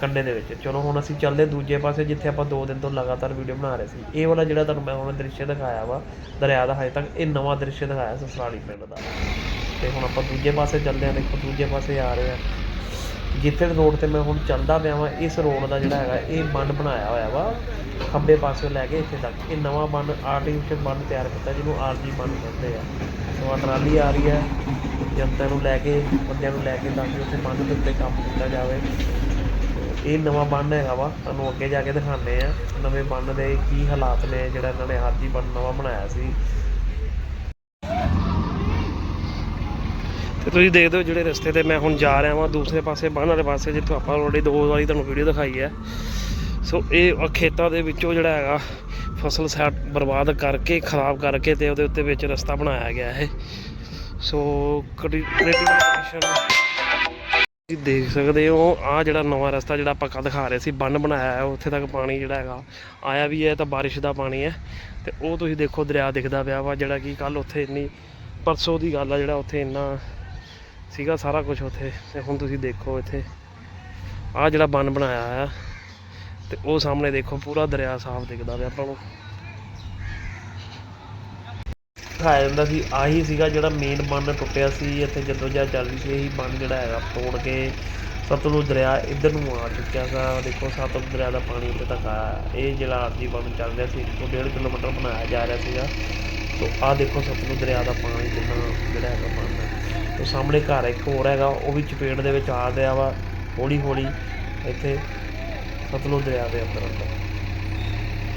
ਕੰਡੇ ਦੇ ਵਿੱਚ। ਚਲੋ, ਹੁਣ ਅਸੀਂ ਚੱਲਦੇ ਦੂਜੇ ਪਾਸੇ, ਜਿੱਥੇ ਆਪਾਂ 2 ਦਿਨ ਤੋਂ ਲਗਾਤਾਰ ਵੀਡੀਓ ਬਣਾ ਰਹੇ ਸੀ। ਇਹ ਵਾਲਾ ਜਿਹੜਾ ਤੁਹਾਨੂੰ ਮੈਂ ਹੁਣ ਦ੍ਰਿਸ਼ ਦਿਖਾਇਆ ਵਾ, ਦਰਿਆ ਦਾ ਹਜੇ ਤੱਕ, ਇਹ ਨਵਾਂ ਦ੍ਰਿਸ਼ ਦਿਖਾਇਆ ਸਸਰਾਲੀ ਪਿੰਡ ਦਾ। ਤੇ ਹੁਣ ਆਪਾਂ ਦੂਜੇ ਪਾਸੇ ਚੱਲਦੇ ਹਾਂ, ਦੇਖੋ ਦੂਜੇ ਪਾਸੇ ਆ ਰਹੇ ਆ ਜਿੱਥੇ ਰੋਡ ਤੇ ਮੈਂ ਹੁਣ ਚੱਲਦਾ ਪਿਆ ਵਾਂ, ਇਸ ਰੋਡ ਦਾ ਜਿਹੜਾ ਹੈਗਾ, ਇਹ ਬੰਨ ਬਣਾਇਆ ਹੋਇਆ ਵਾ। ਖੱਬੇ ਪਾਸੇ ਲੈ ਕੇ ਇੱਥੇ ਤੱਕ। ਇਹ ਨਵਾਂ ਬੰਨ ਆਰਟੀਫੀਸ਼ੀਅਲ ਬੰਨ ਤਿਆਰ ਕੀਤਾ, ਜਿਹਨੂੰ ਆਰਜੀ ਬੰਨ ਕਹਿੰਦੇ ਆ। ਸੋ ਟਰਾਲੀ ਆ ਰਹੀ ਹੈ। ਜਨਤਾ ਨੂੰ ਲੈ ਕੇ, ਬੰਦਿਆਂ ਨੂੰ ਲੈ ਕੇ ਤਾਂ ਕਿ ਉੱਥੇ ਬੰਨ ਦੇ ਉੱਤੇ ਕੰਮ ਕੀਤਾ ਜਾਵੇ। ਇਹ ਨਵਾਂ ਬੰਨ ਹੈਗਾ ਵਾ, ਤੁਹਾਨੂੰ ਅੱਗੇ ਜਾ ਕੇ ਦਿਖਾਉਂਦੇ ਆ ਨਵੇਂ ਬੰਨ ਦੇ ਕੀ ਹਾਲਾਤ ਨੇ, ਜਿਹੜਾ ਇਹਨਾਂ ਨੇ ਆਰਜੀ ਬੰਨ ਨਵਾਂ ਬਣਾਇਆ ਸੀ। ਤੇ ਤੁਸੀਂ ਦੇਖਦੇ ਹੋ ਜਿਹੜੇ ਰਸਤੇ ਤੇ ਮੈਂ ਹੁਣ ਜਾ ਰਿਹਾ ਵਾਂ, ਦੂਸਰੇ ਪਾਸੇ, ਬੰਨ ਵਾਲੇ ਪਾਸੇ, ਜਿੱਥੋਂ ਆਪਾਂ ਆਲਰੇਡੀ ਦੋ ਵਾਰੀ ਤੁਹਾਨੂੰ ਵੀਡੀਓ ਦਿਖਾਈ ਹੈ। ਸੋ ਇਹ ਖੇਤਾਂ ਦੇ ਵਿੱਚੋਂ ਜਿਹੜਾ ਹੈਗਾ, ਫਸਲ ਸੈਟ ਬਰਬਾਦ ਕਰਕੇ, ਖਰਾਬ ਕਰਕੇ ਤੇ ਉਹਦੇ ਉੱਤੇ ਵਿੱਚ ਰਸਤਾ ਬਣਾਇਆ ਗਿਆ ਹੈ ਸੋ ਕ੍ਰਿਟੀਕਲ ਤੁਸੀਂ ਦੇਖ ਸਕਦੇ ਹੋ ਆ ਜਿਹੜਾ ਨਵਾਂ ਰਸਤਾ ਜਿਹੜਾ ਆਪਾਂ ਕੱਲ ਦਿਖਾ ਰਹੇ ਸੀ ਬੰਨ ਬਣਾਇਆ ਹੈ, ਉੱਥੇ ਤੱਕ ਪਾਣੀ ਜਿਹੜਾ ਹੈਗਾ, ਆਇਆ ਵੀ ਹੈ, ਤਾਂ ਬਾਰਿਸ਼ ਦਾ ਪਾਣੀ ਹੈ। ਤੇ ਉਹ ਤੁਸੀਂ ਦੇਖੋ, ਦਰਿਆ ਦਿਖਦਾ ਪਿਆ ਵਾ, ਜਿਹੜਾ ਕਿ ਕੱਲ ਉੱਥੇ ਇੰਨੀ ਪਰਸੋਂ ਦੀ ਗੱਲ ਆ, ਜਿਹੜਾ ਉੱਥੇ ਇੰਨਾ ਸੀਗਾ ਸਾਰਾ ਕੁਝ ਉੱਥੇ। ਤੇ ਹੁਣ ਤੁਸੀਂ ਦੇਖੋ ਇੱਥੇ ਆ ਜਿਹੜਾ ਬੰਨ ਬਣਾਇਆ ਆ ਤੇ ਉਹ ਸਾਹਮਣੇ ਦੇਖੋ, ਪੂਰਾ ਦਰਿਆ ਸਾਫ਼ ਦਿਖਦਾ ਪਿਆ ਆਪਾਂ ਨੂੰ। ਦਿਖਾਇਆ ਜਾਂਦਾ ਸੀ। ਆਹੀ ਸੀਗਾ ਜਿਹੜਾ ਮੇਨ ਬੰਨ ਟੁੱਟਿਆ ਸੀ। ਇੱਥੇ ਜਦੋਂ ਜਾ ਚੱਲਦੀ ਸੀ, ਇਹੀ ਬੰਨ ਜਿਹੜਾ ਹੈਗਾ ਤੋੜ ਕੇ ਸਤਲੁਜ ਦਰਿਆ ਇੱਧਰ ਨੂੰ ਆ ਚੁੱਕਿਆ ਸੀ। ਦੇਖੋ, ਸਤਲੁਜ ਦਰਿਆ ਦਾ ਪਾਣੀ ਇੱਥੇ ਤੱਕ ਆਇਆ। ਇਹ ਜਿਹੜਾ ਆਰਜੀ ਬੰਨ ਚੱਲ ਰਿਹਾ ਸੀ 1 ਤੋਂ 1.5 ਕਿਲੋਮੀਟਰ ਬਣਾਇਆ ਜਾ ਰਿਹਾ ਸੀਗਾ। ਸੋ ਆਹ ਦੇਖੋ, ਸਤਲੁਜ ਦਰਿਆ ਦਾ ਪਾਣੀ ਕਿੰਨਾ ਜਿਹੜਾ ਹੈਗਾ ਬੰਨ ਤੇ ਸਾਹਮਣੇ ਘਰ ਇੱਕ ਹੋਰ ਹੈਗਾ, ਉਹ ਵੀ ਚਪੇੜ ਦੇ ਵਿੱਚ ਆ ਰਿਹਾ ਵਾ ਹੌਲੀ ਹੌਲੀ ਇੱਥੇ ਸਤਲੁਜ ਦਰਿਆ ਦੇ ਅੰਦਰ ਅੰਦਰ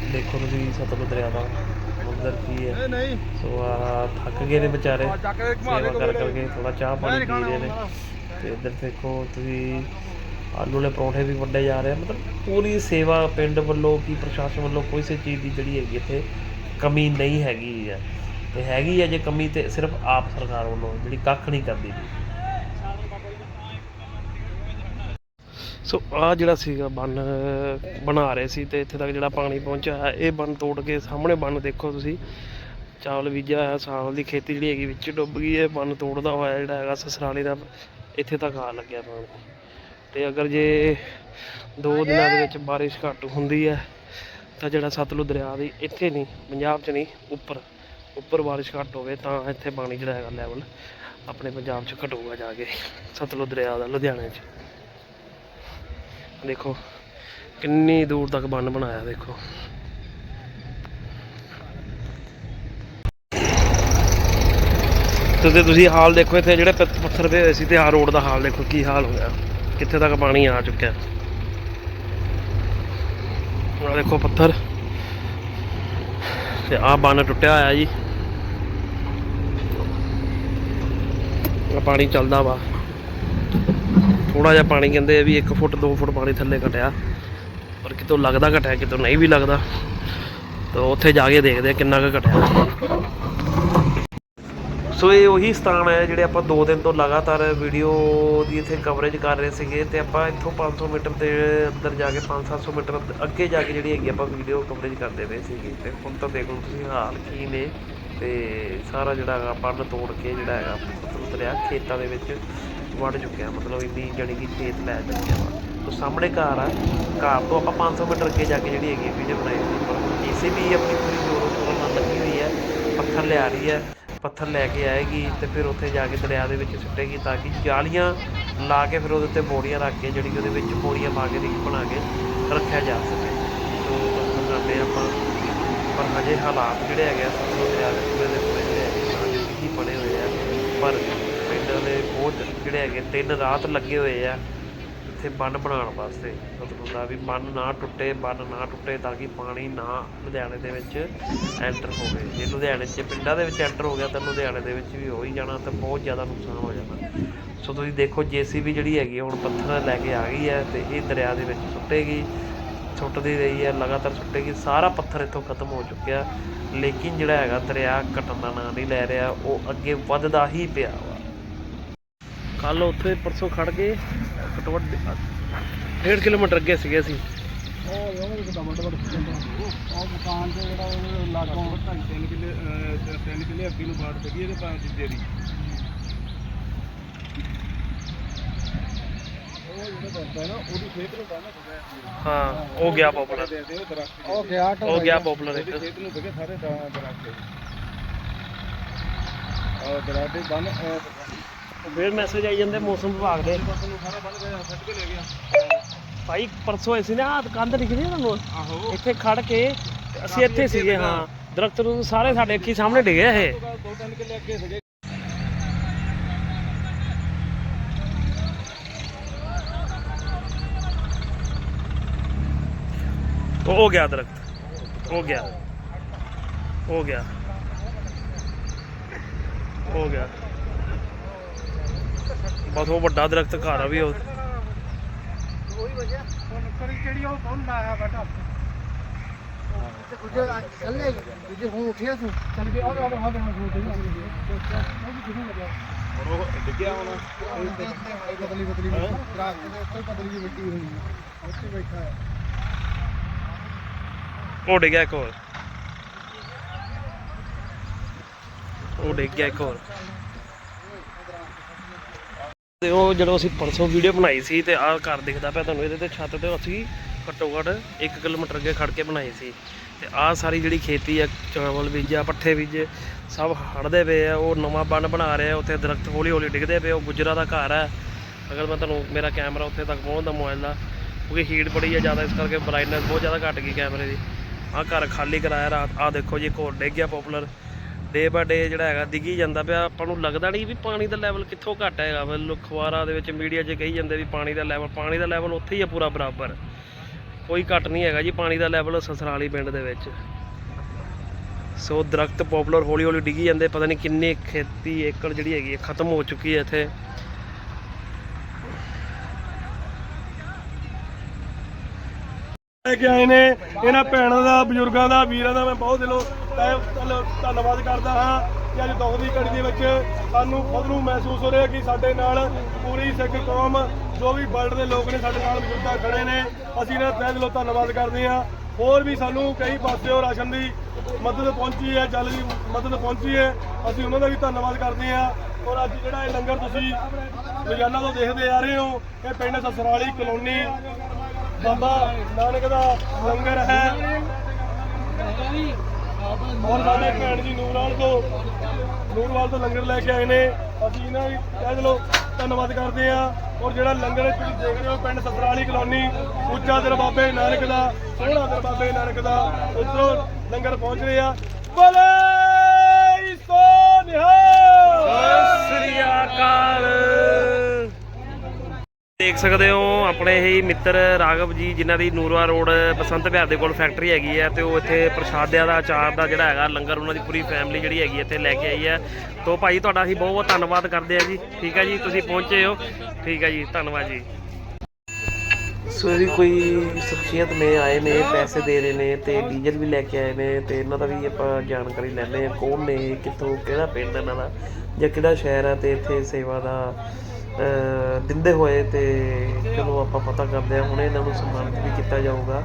ਦੇਖੋ ਤੁਸੀਂ ਸਤਲੁਜ ਦਰਿਆ ਦਾ ਮੰਦਰ ਕੀ ਹੈ? ਨਹੀਂ ਸੋ ਆ ਥੱਕ ਗਏ ਨੇ ਵਿਚਾਰੇ। ਸੇਵਾ ਕਰ ਕਰਕੇ ਥੋੜਾ ਚਾਹ ਪਾਣੀ ਪੀ ਰਹੇ ਨੇ। ਤੇ ਇੱਧਰ ਦੇਖੋ ਤੁਸੀਂ ਆਲੂ ਵਾਲੇ ਪਰੌਂਠੇ ਵੀ ਵੰਡੇ ਜਾ ਰਹੇ ਆ। ਮਤਲਬ ਪੂਰੀ ਸੇਵਾ ਪਿੰਡ ਵੱਲੋਂ ਕੀ ਪ੍ਰਸ਼ਾਸਨ ਵੱਲੋਂ ਕੋਈ ਸੇ ਚੀਜ਼ ਦੀ ਜਿਹੜੀ ਹੈਗੀ ਇੱਥੇ ਕਮੀ ਨਹੀਂ ਹੈਗੀ ਹੈ ਤੇ ਹੈਗੀ ਹੈ ਜੇ ਕਮੀ ਤੇ ਸਿਰਫ ਆਪ ਸਰਕਾਰ ਵੱਲੋਂ ਜਿਹੜੀ ਕੱਖ ਨਹੀਂ ਕਰਦੀ। ਸੋ ਆ ਜਿਹੜਾ ਸੀਗਾ ਬੰਨ ਬਣਾ ਰਹੇ ਸੀ ਤੇ ਇੱਥੇ ਤੱਕ ਜਿਹੜਾ ਪਾਣੀ ਪਹੁੰਚਿਆ ਇਹ ਬੰਨ ਤੋੜ ਕੇ ਸਾਹਮਣੇ ਬੰਨ ਦੇਖੋ ਤੁਸੀਂ। ਚਾਵਲ ਬੀਜਿਆ ਹੋਇਆ ਸਾਵਲ ਦੀ ਖੇਤੀ ਜਿਹੜੀ ਹੈਗੀ ਵਿੱਚ ਡੁੱਬ ਗਈ ਹੈ ਬੰਨ ਤੋੜਦਾ ਹੋਇਆ ਜਿਹੜਾ ਹੈਗਾ ਸਸਰਾਲੀ ਦਾ ਇੱਥੇ ਤੱਕ ਆ ਲੱਗਿਆ ਪਾਣੀ। ਤੇ ਅਗਰ ਜੇ ਦੋ ਦਿਨਾਂ ਦੇ ਵਿੱਚ ਬਾਰਿਸ਼ ਘੱਟ ਹੁੰਦੀ ਹੈ ਤਾਂ ਜਿਹੜਾ ਸਤਲੁਜ ਦਰਿਆ ਦੀ ਇੱਥੇ ਨਹੀਂ ਪੰਜਾਬ 'ਚ ਨਹੀਂ ਉੱਪਰ ਉੱਪਰ ਬਾਰਿਸ਼ ਘੱਟ ਹੋਵੇ ਤਾਂ ਇੱਥੇ ਪਾਣੀ ਜਿਹੜਾ ਹੈਗਾ ਲੈਵਲ ਆਪਣੇ ਪੰਜਾਬ 'ਚ ਘਟੂਗਾ ਜਾ ਕੇ ਸਤਲੁਜ ਦਰਿਆ ਦਾ ਲੁਧਿਆਣੇ 'ਚ। ਦੇਖੋ, ਕਿੰਨੀ ਦੂਰ ਤੱਕ ਬੰਨ ਬਣਾਇਆ, ਦੇਖੋ। ਤੇ ਤੁਸੀਂ ਹਾਲ ਦੇਖੋ, ਇੱਥੇ ਜਿਹੜੇ ਪੱਥਰ ਪਏ ਹੋਏ ਸੀ ਤੇ ਆਹ ਰੋਡ ਦਾ ਹਾਲ ਦੇਖੋ, ਕੀ ਹਾਲ ਹੋਇਆ। ਕਿੱਥੇ ਤੱਕ ਪਾਣੀ ਆ ਚੁੱਕਿਆ। ਆਹ ਦੇਖੋ ਪੱਥਰ। ਤੇ ਆਹ ਬੰਨ ਟੁੱਟਿਆ ਹੋਇਆ ਜੀ। ਪਾਣੀ ਚੱਲਦਾ ਵਾ। ਥੋੜਾ ਜਿਹਾ ਪਾਣੀ ਕਹਿੰਦੇ ਵੀ 1 ਫੁੱਟ 2 ਫੁੱਟ ਪਾਣੀ ਥੱਲੇ ਘਟਿਆ। ਪਰ ਕਿਤੋਂ ਲੱਗਦਾ ਘਟਿਆ, ਕਿਤੋਂ ਨਹੀਂ ਵੀ ਲੱਗਦਾ। ਤਾਂ ਉੱਥੇ ਜਾ ਕੇ ਦੇਖਦੇ ਆ ਕਿੰਨਾ ਕੁ ਘਟਿਆ। ਸੋ ਇਹ ਉਹੀ ਸਥਾਨ ਹੈ ਜਿਹੜੇ ਆਪਾਂ 2 ਦਿਨ ਤੋਂ ਲਗਾਤਾਰ ਵੀਡੀਓ ਦੀ ਇੱਥੇ ਕਵਰੇਜ ਕਰ ਰਹੇ ਸੀਗੇ ਤੇ ਆਪਾਂ ਇੱਥੋਂ 500 ਮੀਟਰ ਦੇ ਅੰਦਰ ਜਾ ਕੇ 5-700 ਮੀਟਰ ਅੱਗੇ ਜਾ ਕੇ ਜਿਹੜੀ ਹੈਗੀ ਆਪਾਂ ਵੀਡੀਓ ਕਵਰੇਜ ਕਰਦੇ ਪਏ ਸੀਗੇ। ਤੇ ਹੁਣ ਤਾਂ ਦੇਖ ਲਓ ਤੁਸੀਂ ਹਾਲ ਕੀ ਨੇ ਤੇ ਸਾਰਾ ਜਿਹੜਾ ਹੈਗਾ ਬੰਨ ਤੋੜ ਕੇ ਜਿਹੜਾ ਹੈਗਾ ਉਤਰਿਆ ਖੇਤਾਂ ਦੇ ਵਿੱਚ। ਵੜ ਚੁੱਕਿਆ, ਮਤਲਬ ਇੰਨੀ ਜਾਣੀ ਕਿ ਖੇਤ ਲੈ ਚੁੱਕਿਆ ਵਾ। ਤੋ ਸਾਹਮਣੇ ਘਰ ਆ ਘਰ ਤੋਂ ਆਪਾਂ 500 ਮੀਟਰ ਅੱਗੇ ਜਾ ਕੇ ਜਿਹੜੀ ਹੈਗੀ ਵੀਡੀਓ ਬਣਾਈ ਸੀ ਪਰ ਜੀਸੀਬੀ ਆਪਣੀ ਪੂਰੀ ਜ਼ੋਰੋ ਸ਼ੋਰ ਨਾਲ ਲੱਗੀ ਹੋਈ ਹੈ ਪੱਥਰ ਲਿਆ ਰਹੀ ਹੈ ਪੱਥਰ ਲੈ ਕੇ ਆਏਗੀ ਤੇ ਫਿਰ ਉੱਥੇ ਜਾ ਕੇ ਦਰਿਆ ਦੇ ਵਿੱਚ ਸੁੱਟੇਗੀ ਤਾਂ ਕਿ ਜਾਲੀਆਂ ਲਾ ਕੇ ਫਿਰ ਉਹਦੇ ਉੱਤੇ ਬੋਰੀਆਂ ਰੱਖ ਕੇ ਜਿਹੜੀ ਕਿ ਉਹਦੇ ਵਿੱਚ ਬੋਰੀਆਂ ਪਾ ਕੇ ਰਿਕ ਬਣਾ ਕੇ ਰੱਖਿਆ ਜਾ ਸਕੇ। ਸੋ ਤੁਹਾਨੂੰ ਕਰਦੇ ਆਪਾਂ, ਪਰ ਹਜੇ ਹਾਲਾਤ ਜਿਹੜੇ ਹੈਗੇ ਆ, ਸਭ ਦਰਿਆ ਦੇ ਪੂਰੇ ਦੇ ਪੂਰੇ ਜਿਹੜੇ ਹੈਗੇ ਨਾਜ਼ੁਕ ਹੀ ਬਣੇ ਹੋਏ ਆ। ਪਰ ਦੇ ਜਿਹੜੇ ਹੈਗੇ, ਤਿੰਨ ਰਾਤ ਲੱਗੇ ਹੋਏ ਆ, ਇੱਥੇ ਬੰਨ ਬਣਾਉਣ ਵਾਸਤੇ। ਮਤਲਬ ਦਾ ਵੀ ਬੰਨ ਨਾ ਟੁੱਟੇ, ਬੰਨ ਨਾ ਟੁੱਟੇ ਤਾਂ ਕਿ ਪਾਣੀ ਨਾ ਲੁਧਿਆਣੇ ਦੇ ਵਿੱਚ ਐਂਟਰ ਹੋਵੇ। ਜੇ ਲੁਧਿਆਣੇ 'ਚ ਪਿੰਡਾਂ ਦੇ ਵਿੱਚ ਐਂਟਰ ਹੋ ਗਿਆ, ਤਾਂ ਲੁਧਿਆਣੇ ਦੇ ਵਿੱਚ ਵੀ ਹੋ ਹੀ ਜਾਣਾ ਤਾਂ ਬਹੁਤ ਜ਼ਿਆਦਾ ਨੁਕਸਾਨ ਹੋ ਜਾਣਾ। ਸੋ ਤੁਸੀਂ ਦੇਖੋ, ਜੀਸੀਬੀ ਜਿਹੜੀ ਹੈਗੀ ਆ, ਹੁਣ ਪੱਥਰ ਲੈ ਕੇ ਆ ਗਈ ਹੈ ਤੇ ਇਹ ਦਰਿਆ ਦੇ ਵਿੱਚ ਸੁੱਟੇਗੀ, ਸੁੱਟਦੀ ਰਹੀ ਹੈ ਲਗਾਤਾਰ ਸੁੱਟੇਗੀ। ਸਾਰਾ ਪੱਥਰ ਇੱਥੋਂ ਖਤਮ ਹੋ ਚੁੱਕਿਆ। ਲੇਕਿਨ ਜਿਹੜਾ ਹੈਗਾ, ਦਰਿਆ ਘਟਣ ਦਾ ਨਾਂ ਨਹੀਂ ਲੈ ਰਿਹਾ। ਉਹ ਅੱਗੇ ਵੱਧਦਾ ਹੀ ਪਿਆ। ਕੱਲ ਉੱਥੇ ਪਰਸੋਂ ਖੜ ਕੇ ਘੱਟੋ ਘੱਟ ਕਿਲੋਮੀਟਰ ਅੱਗੇ ਸੀਗੇ ਅਸੀਂ। ਉਹ ਯੋਗ ਇੱਕ ਤਾਂ ਉਹ ਮਕਾਨ ਤੇ ਜਿਹੜਾ ਉਹ ਲਾਗੋਂ 3 ਕਿੱਲੇ 3 ਕਿੱਲੇ ਅੱਗੇ ਨੂੰ ਬਾੜ ਪਈ ਇਹਦੇ ਪੰਜ ਦੀ ਹਾਂ, ਉਹ ਗਿਆ ਪਪੂਲਰ ਉਹ ਗਿਆ ਉਹ ਗਿਆ ਪਪੂਲਰ ਇੱਕ। ਸਿਹਤ ਨੂੰ ਵਗੇ ਸਾਰੇ ਦਰਖਤ ਉਹ ਦਰਖਤ ਬੰਨ ਫੇਰ ਮੈਸੇਜ ਆਈ ਜਾਂਦੇ ਮੌਸਮ ਵਿਭਾਗ ਦੇ। ਨੂੰ ਭਾਈ ਪਰਸੋਂ ਐਸੀ ਨਾ ਆਹ ਕੰਧ ਦਿਖਦੀ ਆ ਤੁਹਾਨੂੰ? ਆਹੋ। ਇੱਥੇ ਖੜ ਕੇ ਤੇ ਅਸੀਂ ਇੱਥੇ ਸੀਗੇ ਹਾਂ। ਦਰਖਤ ਨੂੰ ਸਾਰੇ ਸਾਡੇ ਅੱਖੀ ਸਾਹਮਣੇ ਡਿਗੇ ਇਹ। ਦੋ ਤਿੰਨ ਕਿੱਲੇ ਅੱਗੇ ਸੀਗੇ ਉਹ ਹੋ ਗਿਆ ਦਰਖਤ। ਹੋ ਗਿਆ। ਹੋ ਗਿਆ। ਹੋ ਗਿਆ। ਬਹੁਤ ਉਹ ਵੱਡਾ ਦਰਖਤ ਘਰ ਆ ਵੀ ਉਹ ਉਹੀ ਵਜ੍ਹਾ ਹੁਣ ਕਰੀ ਜਿਹੜੀ ਉਹ ਕੌਣ ਲਾਇਆ ਬੇਟਾ ਕੁਝ ਚੱਲੇ ਜੇ ਹੁਣ ਉੱਠਿਆ ਤੂੰ ਚੱਲ ਕੇ ਆ ਆ ਉਹ ਡਿੱਗਿਆ ਹੁਣ ਬਦਲੀ ਬਦਲੀ ਰਾਤ ਦੇ ਉੱਤੇ ਬਦਲੀ ਜਿਹੀ ਮਿੱਟੀ ਹੋਈ ਹੈ ਉੱਥੇ ਬੈਠਾ ਹੈ ਉਹ ਡਿੱਗਿਆ ਇੱਕ ਹੋਰ ਉਹ ਡਿੱਗ ਗਿਆ ਇੱਕ ਹੋਰ ਤੇ ਉਹ ਜਦੋਂ ਅਸੀਂ ਪਰਸੋਂ ਵੀਡੀਓ ਬਣਾਈ ਸੀ ਤੇ ਆਹ ਘਰ ਦਿਖਦਾ ਪਿਆ ਤੁਹਾਨੂੰ, ਇਹਦੇ ਤੇ ਛੱਤ ਤੇ ਅਸੀਂ ਘੱਟੋ ਘੱਟ 1 ਕਿਲੋਮੀਟਰ ਅੱਗੇ ਖੜ ਕੇ ਬਣਾਈ ਸੀ। ਤੇ ਆਹ ਸਾਰੀ ਜਿਹੜੀ ਖੇਤੀ ਆ, ਚਾਵਲ ਬੀਜਿਆ, ਪੱਠੇ ਬੀਜੇ, ਸਭ ਹੜਦੇ ਪਏ ਆ, ਉਹ ਨਵਾਂ ਬੰਨ ਬਣਾ ਰਹੇ ਆ, ਉੱਥੇ ਦਰਖਤ ਹੌਲੀ ਹੌਲੀ ਡਿੱਗਦੇ ਪਏ ਉਹ ਗੁਜਰਾ ਦਾ ਘਰ ਹੈ ਅਗਰ ਮੈਂ ਤੁਹਾਨੂੰ, ਮੇਰਾ ਕੈਮਰਾ ਉੱਥੇ ਤੱਕ ਪਹੁੰਚਦਾ ਮੋਬਾਈਲ ਦਾ, ਕਿਉਂਕਿ ਹੀਟ ਬੜੀ ਹੈ ਜ਼ਿਆਦਾ, ਇਸ ਕਰਕੇ ਬ੍ਰਾਈਟਨੈਸ ਬਹੁਤ ਜ਼ਿਆਦਾ ਘਟ ਗਈ ਕੈਮਰੇ ਦੀ। ਆਹ ਘਰ ਖਾਲੀ ਕਰਾਇਆ ਰਾਤ, ਆਹ ਦੇਖੋ ਜੀ ਇੱਕ ਹੋਰ ਡਿੱਗ ਗਿਆ ਪਪੂਲਰ ਡੇ ਬਾਏ ਡੇ ਜਿਹੜਾ ਹੈਗਾ ਡਿੱਗੀ ਜਾਂਦਾ ਪਿਆ। ਆਪਾਂ ਨੂੰ ਲੱਗਦਾ ਨਹੀਂ ਵੀ ਪਾਣੀ ਦਾ ਲੈਵਲ ਕਿੱਥੋਂ ਘਟ ਹੈਗਾ। ਮਤਲਬ ਅਖਬਾਰਾਂ ਦੇ ਵਿੱਚ ਮੀਡੀਆ 'ਚ ਕਹੀ ਜਾਂਦੇ ਵੀ ਪਾਣੀ ਦਾ ਲੈਵਲ ਪਾਣੀ ਦਾ ਲੈਵਲ ਉੱਥੇ ਹੀ ਆ ਪੂਰਾ ਬਰਾਬਰ। ਕੋਈ ਘਟ ਨਹੀਂ ਹੈਗਾ ਜੀ, ਪਾਣੀ ਦਾ ਲੈਵਲ ਸਸਰਾਲੀ ਪਿੰਡ ਦੇ ਵਿੱਚ। ਸੋ ਦਰਖਤ ਪਪੂਲਰ ਹੌਲੀ ਹੌਲੀ ਡਿੱਗੀ ਜਾਂਦੇ। ਪਤਾ ਨਹੀਂ ਕਿੰਨੇ ਖੇਤੀ ਏਕੜ ਜਿਹੜੀ ਹੈਗੀ ਹੈ ਖਤਮ ਹੋ ਚੁੱਕੀ ਹੈ ਇੱਥੇ। ਲੈ ਕੇ ਆਏ ਨੇ। ਇਹਨਾਂ ਭੈਣਾਂ ਦਾ, ਬਜ਼ੁਰਗਾਂ ਦਾ, ਵੀਰਾਂ ਦਾ ਮੈਂ ਬਹੁਤ ਦਿਲੋਂ ਤਹਿ ਦਿਲੋਂ ਧੰਨਵਾਦ ਕਰਦਾ ਹਾਂ ਕਿ ਅੱਜ ਦੁੱਖ ਦੀ ਘੜੀ ਦੇ ਵਿੱਚ ਸਾਨੂੰ ਖੁਦ ਨੂੰ ਮਹਿਸੂਸ ਹੋ ਰਿਹਾ ਕਿ ਸਾਡੇ ਨਾਲ ਪੂਰੀ ਸਿੱਖ ਕੌਮ, ਜੋ ਵੀ ਵਰਲਡ ਦੇ ਲੋਕ ਨੇ ਸਾਡੇ ਨਾਲ ਮੌਜੂਦਾ ਖੜੇ ਨੇ। ਅਸੀਂ ਇਹਨਾਂ ਦਾ ਤਹਿ ਦਿਲੋਂ ਧੰਨਵਾਦ ਕਰਦੇ ਹਾਂ। ਹੋਰ ਵੀ ਸਾਨੂੰ ਕਈ ਪਾਸਿਓਂ ਰਾਸ਼ਨ ਦੀ ਮਦਦ ਪਹੁੰਚੀ ਹੈ, ਜਲ ਦੀ ਮਦਦ ਪਹੁੰਚੀ ਹੈ। ਅਸੀਂ ਉਹਨਾਂ ਦਾ ਵੀ ਧੰਨਵਾਦ ਕਰਦੇ ਹਾਂ। ਔਰ ਅੱਜ ਜਿਹੜਾ ਇਹ ਲੰਗਰ ਤੁਸੀਂ ਰੋਜ਼ਾਨਾ ਤੋਂ ਦੇਖਦੇ ਆ ਰਹੇ ਹੋ, ਇਹ ਪਿੰਡ ਸਸਰਾਲੀ ਕਲੋਨੀ ਬਾਬਾ ਨਾਨਕ ਦਾ ਲੰਗਰ ਹੈ। ਔਰ ਸਾਡੇ ਭੈਣ ਜੀ ਨੂਰਵਾਲ ਤੋਂ ਨੂਰਵਾਲ ਤੋਂ ਲੰਗਰ ਲੈ ਕੇ ਆਏ ਨੇ। ਅਸੀਂ ਇਹਨਾਂ ਦੀ ਕਹਿ ਦਿਲੋ ਧੰਨਵਾਦ ਕਰਦੇ ਆ ਔਰ ਜਿਹੜਾ ਲੰਗਰ ਤੁਸੀਂ ਦੇਖ ਰਹੇ ਹੋ, ਪਿੰਡ ਸਤਰਾਲੀ ਕਲੋਨੀ, ਉੱਚਾ ਦਰ ਬਾਬੇ ਨਾਨਕ ਦਾ, ਸੋਹਣਾ ਦਰ ਬਾਬੇ ਨਾਨਕ ਦਾ ਉੱਧਰੋਂ ਲੰਗਰ ਪਹੁੰਚ ਰਹੇ ਆ। ਬੋਲੇ ਸੋ ਸ੍ਰੀ ਅਕਾਲ। ਦੇਖ ਸਕਦੇ ਹੋ, ਆਪਣੇ ਹੀ ਮਿੱਤਰ ਰਾਘਵ ਜੀ, ਜਿਨ੍ਹਾਂ ਦੀ ਨੂਰਵਾ ਰੋਡ ਬਸੰਤ ਵਿਹਾਰ ਦੇ ਕੋਲ ਫੈਕਟਰੀ ਹੈਗੀ ਹੈ ਤੇ ਉਹ ਇੱਥੇ ਪ੍ਰਸ਼ਾਦਿਆਂ ਦਾ, ਅਚਾਰ ਦਾ ਜਿਹੜਾ ਹੈਗਾ, ਲੰਗਰ ਉਹਨਾਂ ਦੀ ਪੂਰੀ ਫੈਮਿਲੀ ਜਿਹੜੀ ਹੈਗੀ ਇੱਥੇ ਲੈ ਕੇ ਆਈ ਹੈ। ਤੋਂ ਭਾਈ, ਤੁਹਾਡਾ ਅਸੀਂ ਬਹੁਤ ਬਹੁਤ ਧੰਨਵਾਦ ਕਰਦੇ ਆ ਜੀ। ਠੀਕ ਹੈ ਜੀ, ਤੁਸੀਂ ਪਹੁੰਚੇ ਹੋ। ਠੀਕ ਹੈ ਜੀ, ਧੰਨਵਾਦ ਜੀ। ਸੋ ਇਹਦੀ ਕੋਈ ਸ਼ਖਸੀਅਤ ਨੇ ਆਏ ਨੇ, ਪੈਸੇ ਦੇ ਰਹੇ ਨੇ ਤੇ ਡੀਜ਼ਲ ਵੀ ਲੈ ਕੇ ਆਏ ਨੇ ਤੇ ਇਹਨਾਂ ਦਾ ਵੀ ਆਪਾਂ ਜਾਣਕਾਰੀ ਲੈਣੇ ਆ ਕੌਣ ਨੇ, ਕਿੱਥੋਂ, ਕਿਹੜਾ ਪਿੰਡ ਇਹਨਾਂ ਦਾ ਜਾਂ ਕਿਹੜਾ ਸ਼ਹਿਰ ਹੈ ਤੇ ਇੱਥੇ ਸੇਵਾ ਦਾ ਦਿੰਦੇ ਹੋਏ ਤੇ ਚਲੋ ਆਪਾਂ ਪਤਾ ਕਰਦੇ ਆ ਹੁਣੇ ਇਹਨਾਂ ਨੂੰ ਸਨਮਾਨਿਤ ਵੀ ਕੀਤਾ ਜਾਊਗਾ।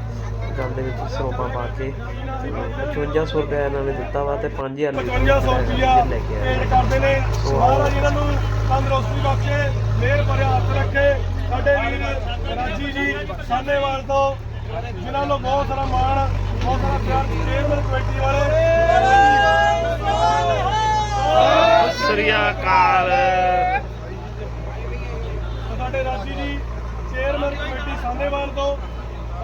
ਗੱਲ ਦੇ ਵਿੱਚ ਸਰੋਪਾ ਪਾ ਕੇ। ਤੇ 5500 ਰੁਪਏ ਇਹਨਾਂ ਨੇ ਦਿੱਤਾ ਵਾ ਤੇ 5000 ਲੀਟਰ 5500 ਰੁਪਿਆ ਲੈ ਕੇ ਆਏ। ਪੇਡ ਕਰਦੇ ਨੇ। ਮਹਾਰਾਜ ਇਹਨਾਂ ਨੂੰ ਤੰਦਰੁਸਤੀ ਬਖਸ਼ੇ ਮਿਹਰ ਭਰਿਆ ਹੱਥ ਰੱਖੇ। ਸਾਡੇ ਵੀਰ ਰਾਜੀ ਜੀ ਸਾਨੇਵਾਲ ਤੋਂ ਜਿਨ੍ਹਾਂ ਨੂੰ ਬਹੁਤ ਸਾਰਾ ਮਾਣ ਬਹੁਤ ਸਾਰਾ ਪਿਆਰ ਚੇਅਰਮੈਨ ਕਮੇਟੀ ਵਾਲੇ। ਸ੍ਰੀ ਅਕਾਲ। ਸਾਡੇ ਰਾਜੀ ਜੀ ਚੇਅਰਮੈਨ ਕਮੇਟੀ ਸਾਨੇਵਾਲ ਤੋਂ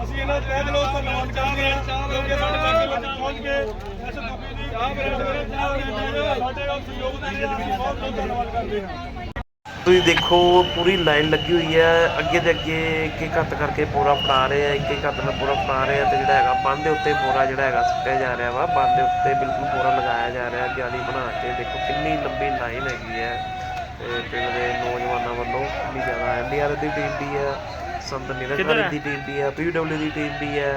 ਅਸੀਂ ਇਹਨਾਂ ਦਾ ਤਹਿ ਦਿਲੋਂ ਧੰਨਵਾਦ ਕਰਦੇ ਹਾਂ ਕਿਉਂਕਿ ਸਾਡੇ ਪਿੰਡ ਵਿੱਚ ਪਹੁੰਚ ਕੇ ਇਸ ਦੁਖੀ ਦੀ ਸਾਡੇ ਨਾਲ ਸਹਿਯੋਗ ਦੇ ਲਈ ਅਸੀਂ ਬਹੁਤ ਬਹੁਤ ਧੰਨਵਾਦ ਕਰਦੇ ਹਾਂ। ਤੁਸੀਂ ਦੇਖੋ, ਪੂਰੀ ਲਾਈਨ ਲੱਗੀ ਹੋਈ ਹੈ। ਅੱਗੇ ਦੇ ਅੱਗੇ ਇੱਕ ਇੱਕ ਹੱਥ ਕਰਕੇ ਪੂਰਾ ਫੜਾ ਰਹੇ ਆ ਇੱਕ ਇੱਕ ਹੱਥ ਨਾਲ ਪੂਰਾ ਫੜਾ ਰਹੇ ਆ ਤੇ ਜਿਹੜਾ ਹੈਗਾ ਬੰਦ ਦੇ ਉੱਤੇ ਪੂਰਾ ਜਿਹੜਾ ਹੈਗਾ ਸੁੱਟਿਆ ਜਾ ਰਿਹਾ ਵਾ। ਬੰਦ ਦੇ ਉੱਤੇ ਬਿਲਕੁਲ ਪੂਰਾ ਲਗਾਇਆ ਜਾ ਰਿਹਾ, ਜਾਲੀ ਬਣਾ ਕੇ। ਦੇਖੋ, ਕਿੰਨੀ ਲੰਬੀ ਲਾਈਨ ਹੈਗੀ ਹੈ। ਤੇ ਪਿੰਡ ਦੇ ਨੌਜਵਾਨਾਂ ਵੱਲੋਂ ਕਿੰਨੀ ਜ਼ਿਆਦਾ ਐਨਡੀਆਰ ਦੀ ਟੀਮ ਵੀ ਹੈ ਸੰਤ ਹੈ? ਦੀ ਟੀਮ ਵੀ ਹੈ ਪੀਡਬਲਿਊ ਦੀ ਟੀਮ ਵੀ ਹੈ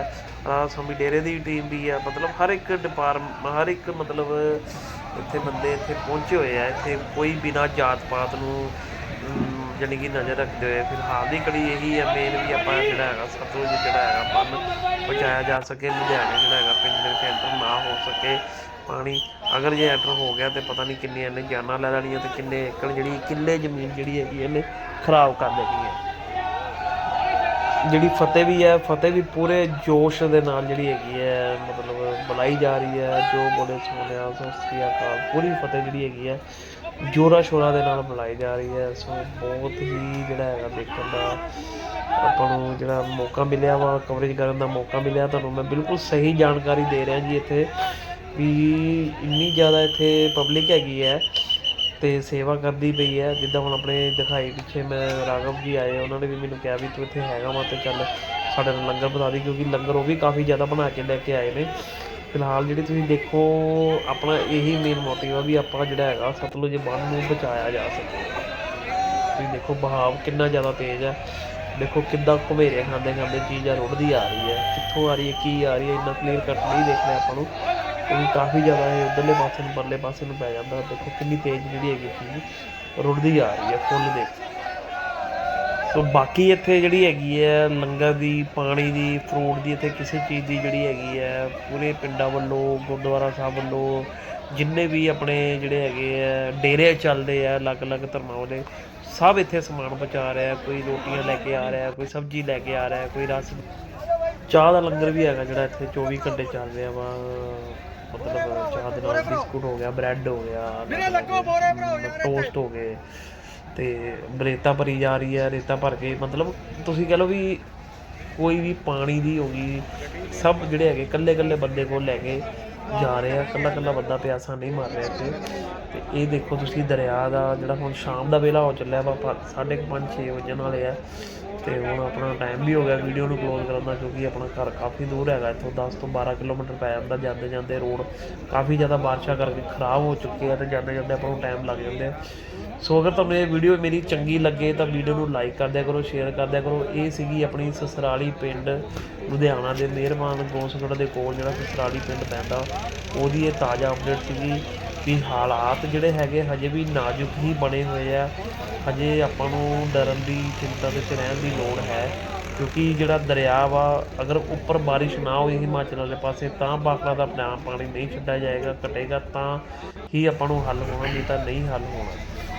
ਆ ਸਮੀ ਡੇਰੇ ਦੀ ਟੀਮ ਵੀ ਹੈ ਮਤਲਬ ਹਰ ਇੱਕ ਡਿਪਾਰਟਮੈਂਟ ਹਰ ਇੱਕ ਮਤਲਬ ਇੱਥੇ ਬੰਦੇ ਇੱਥੇ ਪਹੁੰਚੇ ਹੋਏ ਆ ਇੱਥੇ ਕੋਈ ਬਿਨਾ ਜਾਤ ਪਾਤ ਨੂੰ ਜਾਣੀ ਕਿ ਨਜ਼ਰ ਰੱਖਦੇ ਹੋਏ ਫਿਲਹਾਲ ਦੀ ਕੜੀ ਇਹੀ ਹੈ ਮੇਨ ਵੀ ਆਪਾਂ ਜਿਹੜਾ ਹੈਗਾ ਸਤਲੁਜ ਜਿਹੜਾ ਹੈਗਾ ਬੰਨ ਪਹੁੰਚਾਇਆ ਜਾ ਸਕੇ ਲੁਧਿਆਣੇ ਜਿਹੜਾ ਹੈਗਾ ਪਿੰਡ ਦੇ ਵਿੱਚ ਐਂਟਰ ਨਾ ਹੋ ਸਕੇ ਪਾਣੀ ਅਗਰ ਜੇ ਐਂਟਰ ਹੋ ਗਿਆ ਤੇ ਪਤਾ ਨਹੀਂ ਕਿੰਨੇ ਇਹਨੇ ਜਾਨਾਂ ਲੈ ਲੈਣੀਆਂ ਤੇ ਕਿੰਨੇ ਏਕੜ ਜਿਹੜੀ ਕਿੱਲੇ ਜ਼ਮੀਨ ਜਿਹੜੀ ਹੈਗੀ ਇਹਨੇ ਖਰਾਬ ਕਰ ਦੇਣੀ ਹੈ। ਜਿਹੜੀ ਫਤਿਹ ਵੀ ਹੈ, ਫਤਿਹ ਵੀ ਪੂਰੇ ਜੋਸ਼ ਦੇ ਨਾਲ ਜਿਹੜੀ ਹੈਗੀ ਹੈ, ਮਤਲਬ ਬੁਲਾਈ ਜਾ ਰਹੀ ਹੈ, ਜੋ ਬੋਲੇ ਸੋਨਿਆ ਸਤਿ ਸ੍ਰੀ ਅਕਾਲ, ਪੂਰੀ ਫਤਿਹ ਜਿਹੜੀ ਹੈਗੀ ਹੈ, ਜੋਰਾ ਸ਼ੋਰਾ ਦੇ ਨਾਲ ਬੁਲਾਈ ਜਾ ਰਹੀ ਹੈ। ਸੋ ਬਹੁਤ ਹੀ ਜਿਹੜਾ ਹੈਗਾ ਦੇਖਣ ਦਾ ਆਪਾਂ ਨੂੰ ਜਿਹੜਾ ਮੌਕਾ ਮਿਲਿਆ ਵਾ ਕਵਰੇਜ ਕਰਨ ਦਾ ਮੌਕਾ ਮਿਲਿਆ। ਤੁਹਾਨੂੰ ਮੈਂ ਬਿਲਕੁਲ ਸਹੀ ਜਾਣਕਾਰੀ ਦੇ ਰਿਹਾ ਜੀ ਇੱਥੇ। ਵੀ ਇੰਨੀ ਜ਼ਿਆਦਾ ਇੱਥੇ ਪਬਲਿਕ ਹੈਗੀ ਹੈ ਤੇ ਸੇਵਾ ਕਰਦੀ ਪਈ ਹੈ। ਜਿੱਦਾਂ ਹੁਣ ਆਪਣੇ ਦਿਖਾਈ ਪਿੱਛੇ ਮੈਂ ਰਾਘਵ ਜੀ ਆਏ, ਉਹਨਾਂ ਨੇ ਵੀ ਮੈਨੂੰ ਕਿਹਾ ਵੀ ਤੂੰ ਇੱਥੇ ਹੈਗਾ ਵਾ ਤੇ ਚੱਲ ਸਾਡੇ ਨਾਲ ਲੰਗਰ ਬਣਾ ਦੀ, ਕਿਉਂਕਿ ਲੰਗਰ ਉਹ ਵੀ ਕਾਫੀ ਜ਼ਿਆਦਾ ਬਣਾ ਕੇ ਲੈ ਕੇ ਆਏ ਨੇ। ਫਿਲਹਾਲ ਜਿਹੜੇ ਤੁਸੀਂ ਦੇਖੋ, ਆਪਣਾ ਇਹੀ ਮੇਨ ਮੋਟਿਵ ਆ ਵੀ ਆਪਾਂ ਜਿਹੜਾ ਹੈਗਾ, ਸਤਲੁਜ ਬੰਨ ਨੂੰ ਬਚਾਇਆ ਜਾ ਸਕੇ। ਤੁਸੀਂ ਦੇਖੋ ਬਹਾਵ ਕਿੰਨਾ ਜ਼ਿਆਦਾ ਤੇਜ਼ ਹੈ। ਦੇਖੋ ਕਿੱਦਾਂ ਘੁਮੇਰੇ ਖਾਂਦੇ ਖਾਂਦੇ ਚੀਜ਼ਾਂ ਰੁੜਦੀ ਆ ਰਹੀ ਹੈ। ਕਿੱਥੋਂ ਆ ਰਹੀ ਹੈ, ਕੀ ਆ ਰਹੀ ਹੈ, ਇੰਨਾ ਕਲੀਅਰ ਕੱਟ ਨਹੀਂ ਦੇਖ ਲਿਆ ਆਪਾਂ ਨੂੰ। ਕਿਉਂਕਿ ਕਾਫੀ ਜ਼ਿਆਦਾ ਇਹ ਉਧਰਲੇ ਪਾਸੇ ਨੂੰ, ਪਰਲੇ ਪਾਸੇ ਨੂੰ ਪੈ ਜਾਂਦਾ। ਦੇਖੋ ਕਿੰਨੀ ਤੇਜ਼ ਜਿਹੜੀ ਹੈਗੀ ਚੀਜ਼ ਰੁੜਦੀ ਆ ਰਹੀ ਹੈ ਫੁੱਲ ਦੇਖ। ਸੋ ਬਾਕੀ ਇੱਥੇ ਜਿਹੜੀ ਹੈਗੀ ਹੈ, ਲੰਗਰ ਦੀ, ਪਾਣੀ ਦੀ ਫਰੂਟ ਦੀ, ਇੱਥੇ ਕਿਸੇ ਚੀਜ਼ ਦੀ ਜਿਹੜੀ ਹੈਗੀ ਹੈ, ਪੂਰੇ ਪਿੰਡਾਂ ਵੱਲੋਂ, ਗੁਰਦੁਆਰਾ ਸਾਹਿਬ ਵੱਲੋਂ, ਜਿੰਨੇ ਵੀ ਆਪਣੇ ਜਿਹੜੇ ਹੈਗੇ ਆ, ਡੇਰੇ ਚੱਲਦੇ ਆ, ਅਲੱਗ-ਅਲੱਗ ਧਰਮਾਂ ਵਾਲੇ, ਸਭ ਇੱਥੇ ਸਮਾਨ ਪਹੁੰਚਾ ਰਿਹਾ ਕੋਈ ਰੋਟੀਆਂ ਲੈ ਕੇ ਆ ਰਿਹਾ ਕੋਈ ਸਬਜ਼ੀ ਲੈ ਕੇ ਆ ਰਿਹਾ ਕੋਈ ਰਸ ਚਾਹ ਦਾ ਲੰਗਰ ਵੀ ਹੈਗਾ ਜਿਹੜਾ ਇੱਥੇ 24 ਘੰਟੇ ਚੱਲ ਰਿਹਾ ਵਾ। ਮਤਲਬ ਚਾਹ ਦੇ ਨਾਲ ਬਿਸਕੁਟ ਹੋ ਗਿਆ ਬ੍ਰੈਡ ਹੋ ਗਿਆ ਮੇਰੇ ਲੱਗੋ ਬੋਰੇ ਭਰਾਓ ਯਾਰ ਟੋਸਟ ਹੋ ਗਏ। ਤੇ ਰੇਤਾ ਭਰੀ ਜਾ ਰਹੀ ਹੈ ਰੇਤਾ ਭਰ ਕੇ ਮਤਲਬ ਤੁਸੀਂ ਕਹ ਲਓ ਵੀ ਕੋਈ ਵੀ ਪਾਣੀ ਦੀ ਹੋ ਗਈ ਸਭ ਜਿਹੜੇ ਹੈਗੇ ਕੱਲੇ ਕੱਲੇ ਬੰਦੇ ਕੋਲ ਲੈ ਕੇ ਜਾ ਰਹੇ ਆ ਕੱਲਾ ਕੱਲਾ ਬੰਦਾ ਪਿਆਸਾ ਨਹੀਂ ਮਰ ਰਿਹਾ ਇੱਥੇ। ਤੇ ਇਹ ਦੇਖੋ ਤੁਸੀਂ ਦਰਿਆ ਦਾ ਜਿਹੜਾ ਹੁਣ ਸ਼ਾਮ ਦਾ ਵੇਲਾ ਹੋ ਚੱਲਿਆ ਵਾ 5:30 6 ਵਜਣ ਵਾਲੇ ਆ। ਤੇ ਹੁਣ ਆਪਣਾ ਟਾਈਮ ਵੀ ਹੋ ਗਿਆ ਵੀਡੀਓ ਨੂੰ ਕਲੋਜ਼ ਕਰਨ ਦਾ, ਕਿਉਂਕਿ ਆਪਣਾ ਘਰ ਕਾਫੀ ਦੂਰ ਹੈਗਾ ਇੱਥੋਂ 10 ਤੋਂ 12 ਕਿਲੋਮੀਟਰ ਪੈ ਜਾਂਦਾ ਜਾਂਦੇ ਜਾਂਦੇ ਰੋਡ ਕਾਫੀ ਜ਼ਿਆਦਾ ਬਾਰਿਸ਼ਾਂ ਕਰਕੇ ਖਰਾਬ ਹੋ ਚੁੱਕੇ ਆ ਤੇ ਜਾਂਦੇ ਜਾਂਦੇ ਆਪਾਂ ਨੂੰ ਟਾਈਮ ਲੱਗ ਜਾਂਦੇ ਆ। ਸੋ ਅਗਰ ਤੁਹਾਨੂੰ ਇਹ ਵੀਡੀਓ ਮੇਰੀ ਚੰਗੀ ਲੱਗੇ ਤਾਂ ਵੀਡੀਓ ਨੂੰ ਲਾਈਕ ਕਰ ਦਿਆ ਕਰੋ ਸ਼ੇਅਰ ਕਰ ਦਿਆ ਕਰੋ। ਇਹ ਸੀਗੀ ਆਪਣੀ ਸਸਰਾਲੀ ਪਿੰਡ ਲੁਧਿਆਣਾ ਦੇ ਮਿਹਰਬਾਨ ਗੋਸਗੜ੍ਹ ਦੇ ਕੋਲ ਜਿਹੜਾ ਸਸਰਾਲੀ ਪਿੰਡ ਪੈਂਦਾ, ਉਹਦੀ ਇਹ ਤਾਜ਼ਾ ਅਪਡੇਟ ਸੀਗੀ ਵੀ ਹਾਲਾਤ ਜਿਹੜੇ ਹੈਗੇ ਹਜੇ ਵੀ ਨਾਜ਼ੁਕ ਹੀ ਬਣੇ ਹੋਏ ਆ। ਹਜੇ ਆਪਾਂ ਨੂੰ ਡਰਨ ਦੀ ਚਿੰਤਾ ਵਿੱਚ ਰਹਿਣ ਦੀ ਲੋੜ ਹੈ, ਕਿਉਂਕਿ ਜਿਹੜਾ ਦਰਿਆ ਵਾ, ਅਗਰ ਉੱਪਰ ਬਾਰਿਸ਼ ਨਾ ਹੋਈ ਹਿਮਾਚਲ ਵਾਲੇ ਪਾਸੇ, ਤਾਂ ਬਾਖਲਾ ਦਾ ਆਪਣਾ ਪਾਣੀ ਨਹੀਂ ਛੱਡਿਆ ਜਾਏਗਾ, ਘਟੇਗਾ ਤਾਂ ਹੀ ਆਪਾਂ ਨੂੰ ਹੱਲ ਹੋਣਾ, ਨਹੀਂ ਤਾਂ ਨਹੀਂ ਹੱਲ ਹੋਣਾ।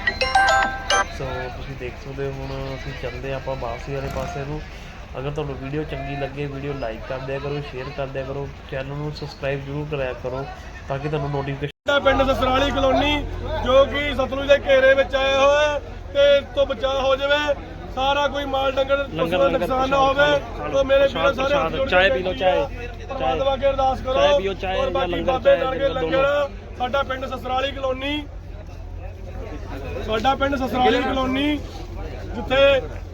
ਸੋ ਤੁਸੀਂ ਦੇਖ ਸਕਦੇ ਹੋ ਹੁਣ ਅਸੀਂ ਚੱਲਦੇ ਆਪਾਂ ਬਾਸੀ ਵਾਲੇ ਪਾਸੇ ਨੂੰ ਅਗਰ ਤੁਹਾਨੂੰ ਵੀਡੀਓ ਚੰਗੀ ਲੱਗੇ ਵੀਡੀਓ ਲਾਈਕ ਕਰ ਦਿਆ ਕਰੋ ਸ਼ੇਅਰ ਕਰ ਦਿਆ ਕਰੋ ਚੈਨਲ ਨੂੰ ਸਬਸਕ੍ਰਾਈਬ ਜ਼ਰੂਰ ਕਰਿਆ ਕਰੋ ਤਾਂ ਕਿ ਤੁਹਾਨੂੰ ਨੋਟੀਫਿਕੇਸ਼ਨ ਸਾਡਾ ਪਿੰਡ ਸਸਰਾਲੀ ਕਲੋਨੀ ਜੋ ਕਿ ਸਤਲੁਜ ਦੇ ਘੇਰੇ ਵਿੱਚ ਆਇਆ ਹੋਇਆ ਹੈ ਤੇ ਇਸ ਤੋਂ ਬਚਾਅ ਹੋ ਜਾਵੇ ਸਾਰਾ ਕੋਈ ਮਾਲ ਡੰਗਰ ਦਾ ਨੁਕਸਾਨ ਨਾ ਹੋਵੇ ਤਾਂ ਮੇਰੇ ਵੀਰੋ ਸਾਰੇ ਹੱਥ ਜੋੜ ਕੇ ਚਾਹ ਪੀ ਲਓ, ਚਾਹ। ਪਰਮਾਤਮਾ ਅੱਗੇ ਅਰਦਾਸ ਕਰੋ ਚਾਹ ਪੀਓ, ਚਾਹ ਔਰ ਜਾਂ ਬਾਕੀ ਲੰਗਰ, ਬਾਬੇ ਚਾਹ, ਨਾਨਕੇ ਦੋਨੋਂ। ਲੰਗਰ ਸਾਡਾ ਪਿੰਡ ਸਸਰਾਲੀ ਕਲੋਨੀ ਸਾਡਾ ਪਿੰਡ ਸਸਰਾਲੀ ਕਲੋਨੀ, ਜਿੱਥੇ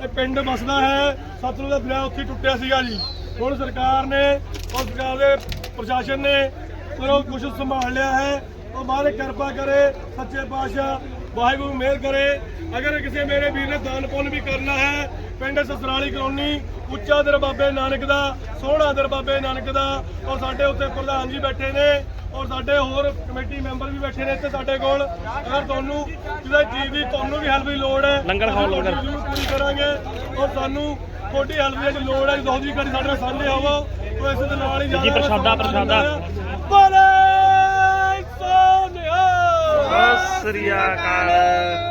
ਇਹ ਪਿੰਡ ਵਸਦਾ ਹੈ, ਸਤਲੁਜ ਦਾ ਦਰਿਆ ਉੱਥੇ ਟੁੱਟਿਆ ਸੀਗਾ ਜੀ। ਹੁਣ ਸਰਕਾਰ ਨੇ ਔਰ ਸਰਕਾਰ ਦੇ ਪ੍ਰਸ਼ਾਸਨ ਨੇ ਚਲੋ ਕੁਝ ਸੰਭਾਲ ਲਿਆ ਹੈ, ਉਹ ਮਾਰੇ ਕਿਰਪਾ ਕਰੇ, ਸੱਚੇ ਪਾਤਸ਼ਾਹ, ਵਾਹਿਗੁਰੂ ਮਿਹਰ ਕਰੇ। ਅਗਰ ਕਿਸੇ ਮੇਰੇ ਵੀਰ ਨੇ ਦਾਨ ਪੁੰਨ ਵੀ ਕਰਨਾ ਹੈ, ਪਿੰਡ ਸਸਰਾਲੀ ਕਲੋਨੀ, ਉੱਚਾ ਦਰ ਬਾਬੇ ਨਾਨਕ ਦਾ, ਸੋਹਣਾ ਦਰ ਬਾਬੇ ਨਾਨਕ ਦਾ, ਔਰ ਸਾਡੇ ਉੱਤੇ ਪ੍ਰਧਾਨ ਜੀ ਬੈਠੇ ਨੇ ਔਰ ਸਾਡੇ ਹੋਰ ਕਮੇਟੀ ਮੈਂਬਰ ਵੀ ਬੈਠੇ ਨੇ ਇੱਥੇ ਸਾਡੇ ਕੋਲ। ਅਗਰ ਤੁਹਾਨੂੰ ਕਿਸੇ ਚੀਜ਼ ਦੀ ਤੁਹਾਨੂੰ ਵੀ ਹੈਲਪ ਦੀ ਲੋੜ ਹੈ ਲੰਗਰ ਖਾਓ, ਲੰਗਰ। ਪੂਰੀ ਕਰਾਂਗੇ। ਔਰ ਸਾਨੂੰ ਤੁਹਾਡੀ ਹੈਲਪ ਦੀ ਲੋੜ ਹੈ ਜਦੋਂ ਵੀ ਕਰੀ ਸਾਡੇ ਨਾਲ ਸਾਹਮਣੇ ਆਵੋ ਉਹ ਇਸ ਦੇ ਨਾਲ ਹੀ ਜੀ, ਪ੍ਰਸ਼ਾਦਾ, ਪ੍ਰਸ਼ਾਦਾ। ਬੋਲੇ ਸੋਨਿਆ। ਸਤਿ ਸ੍ਰੀ ਅਕਾਲ।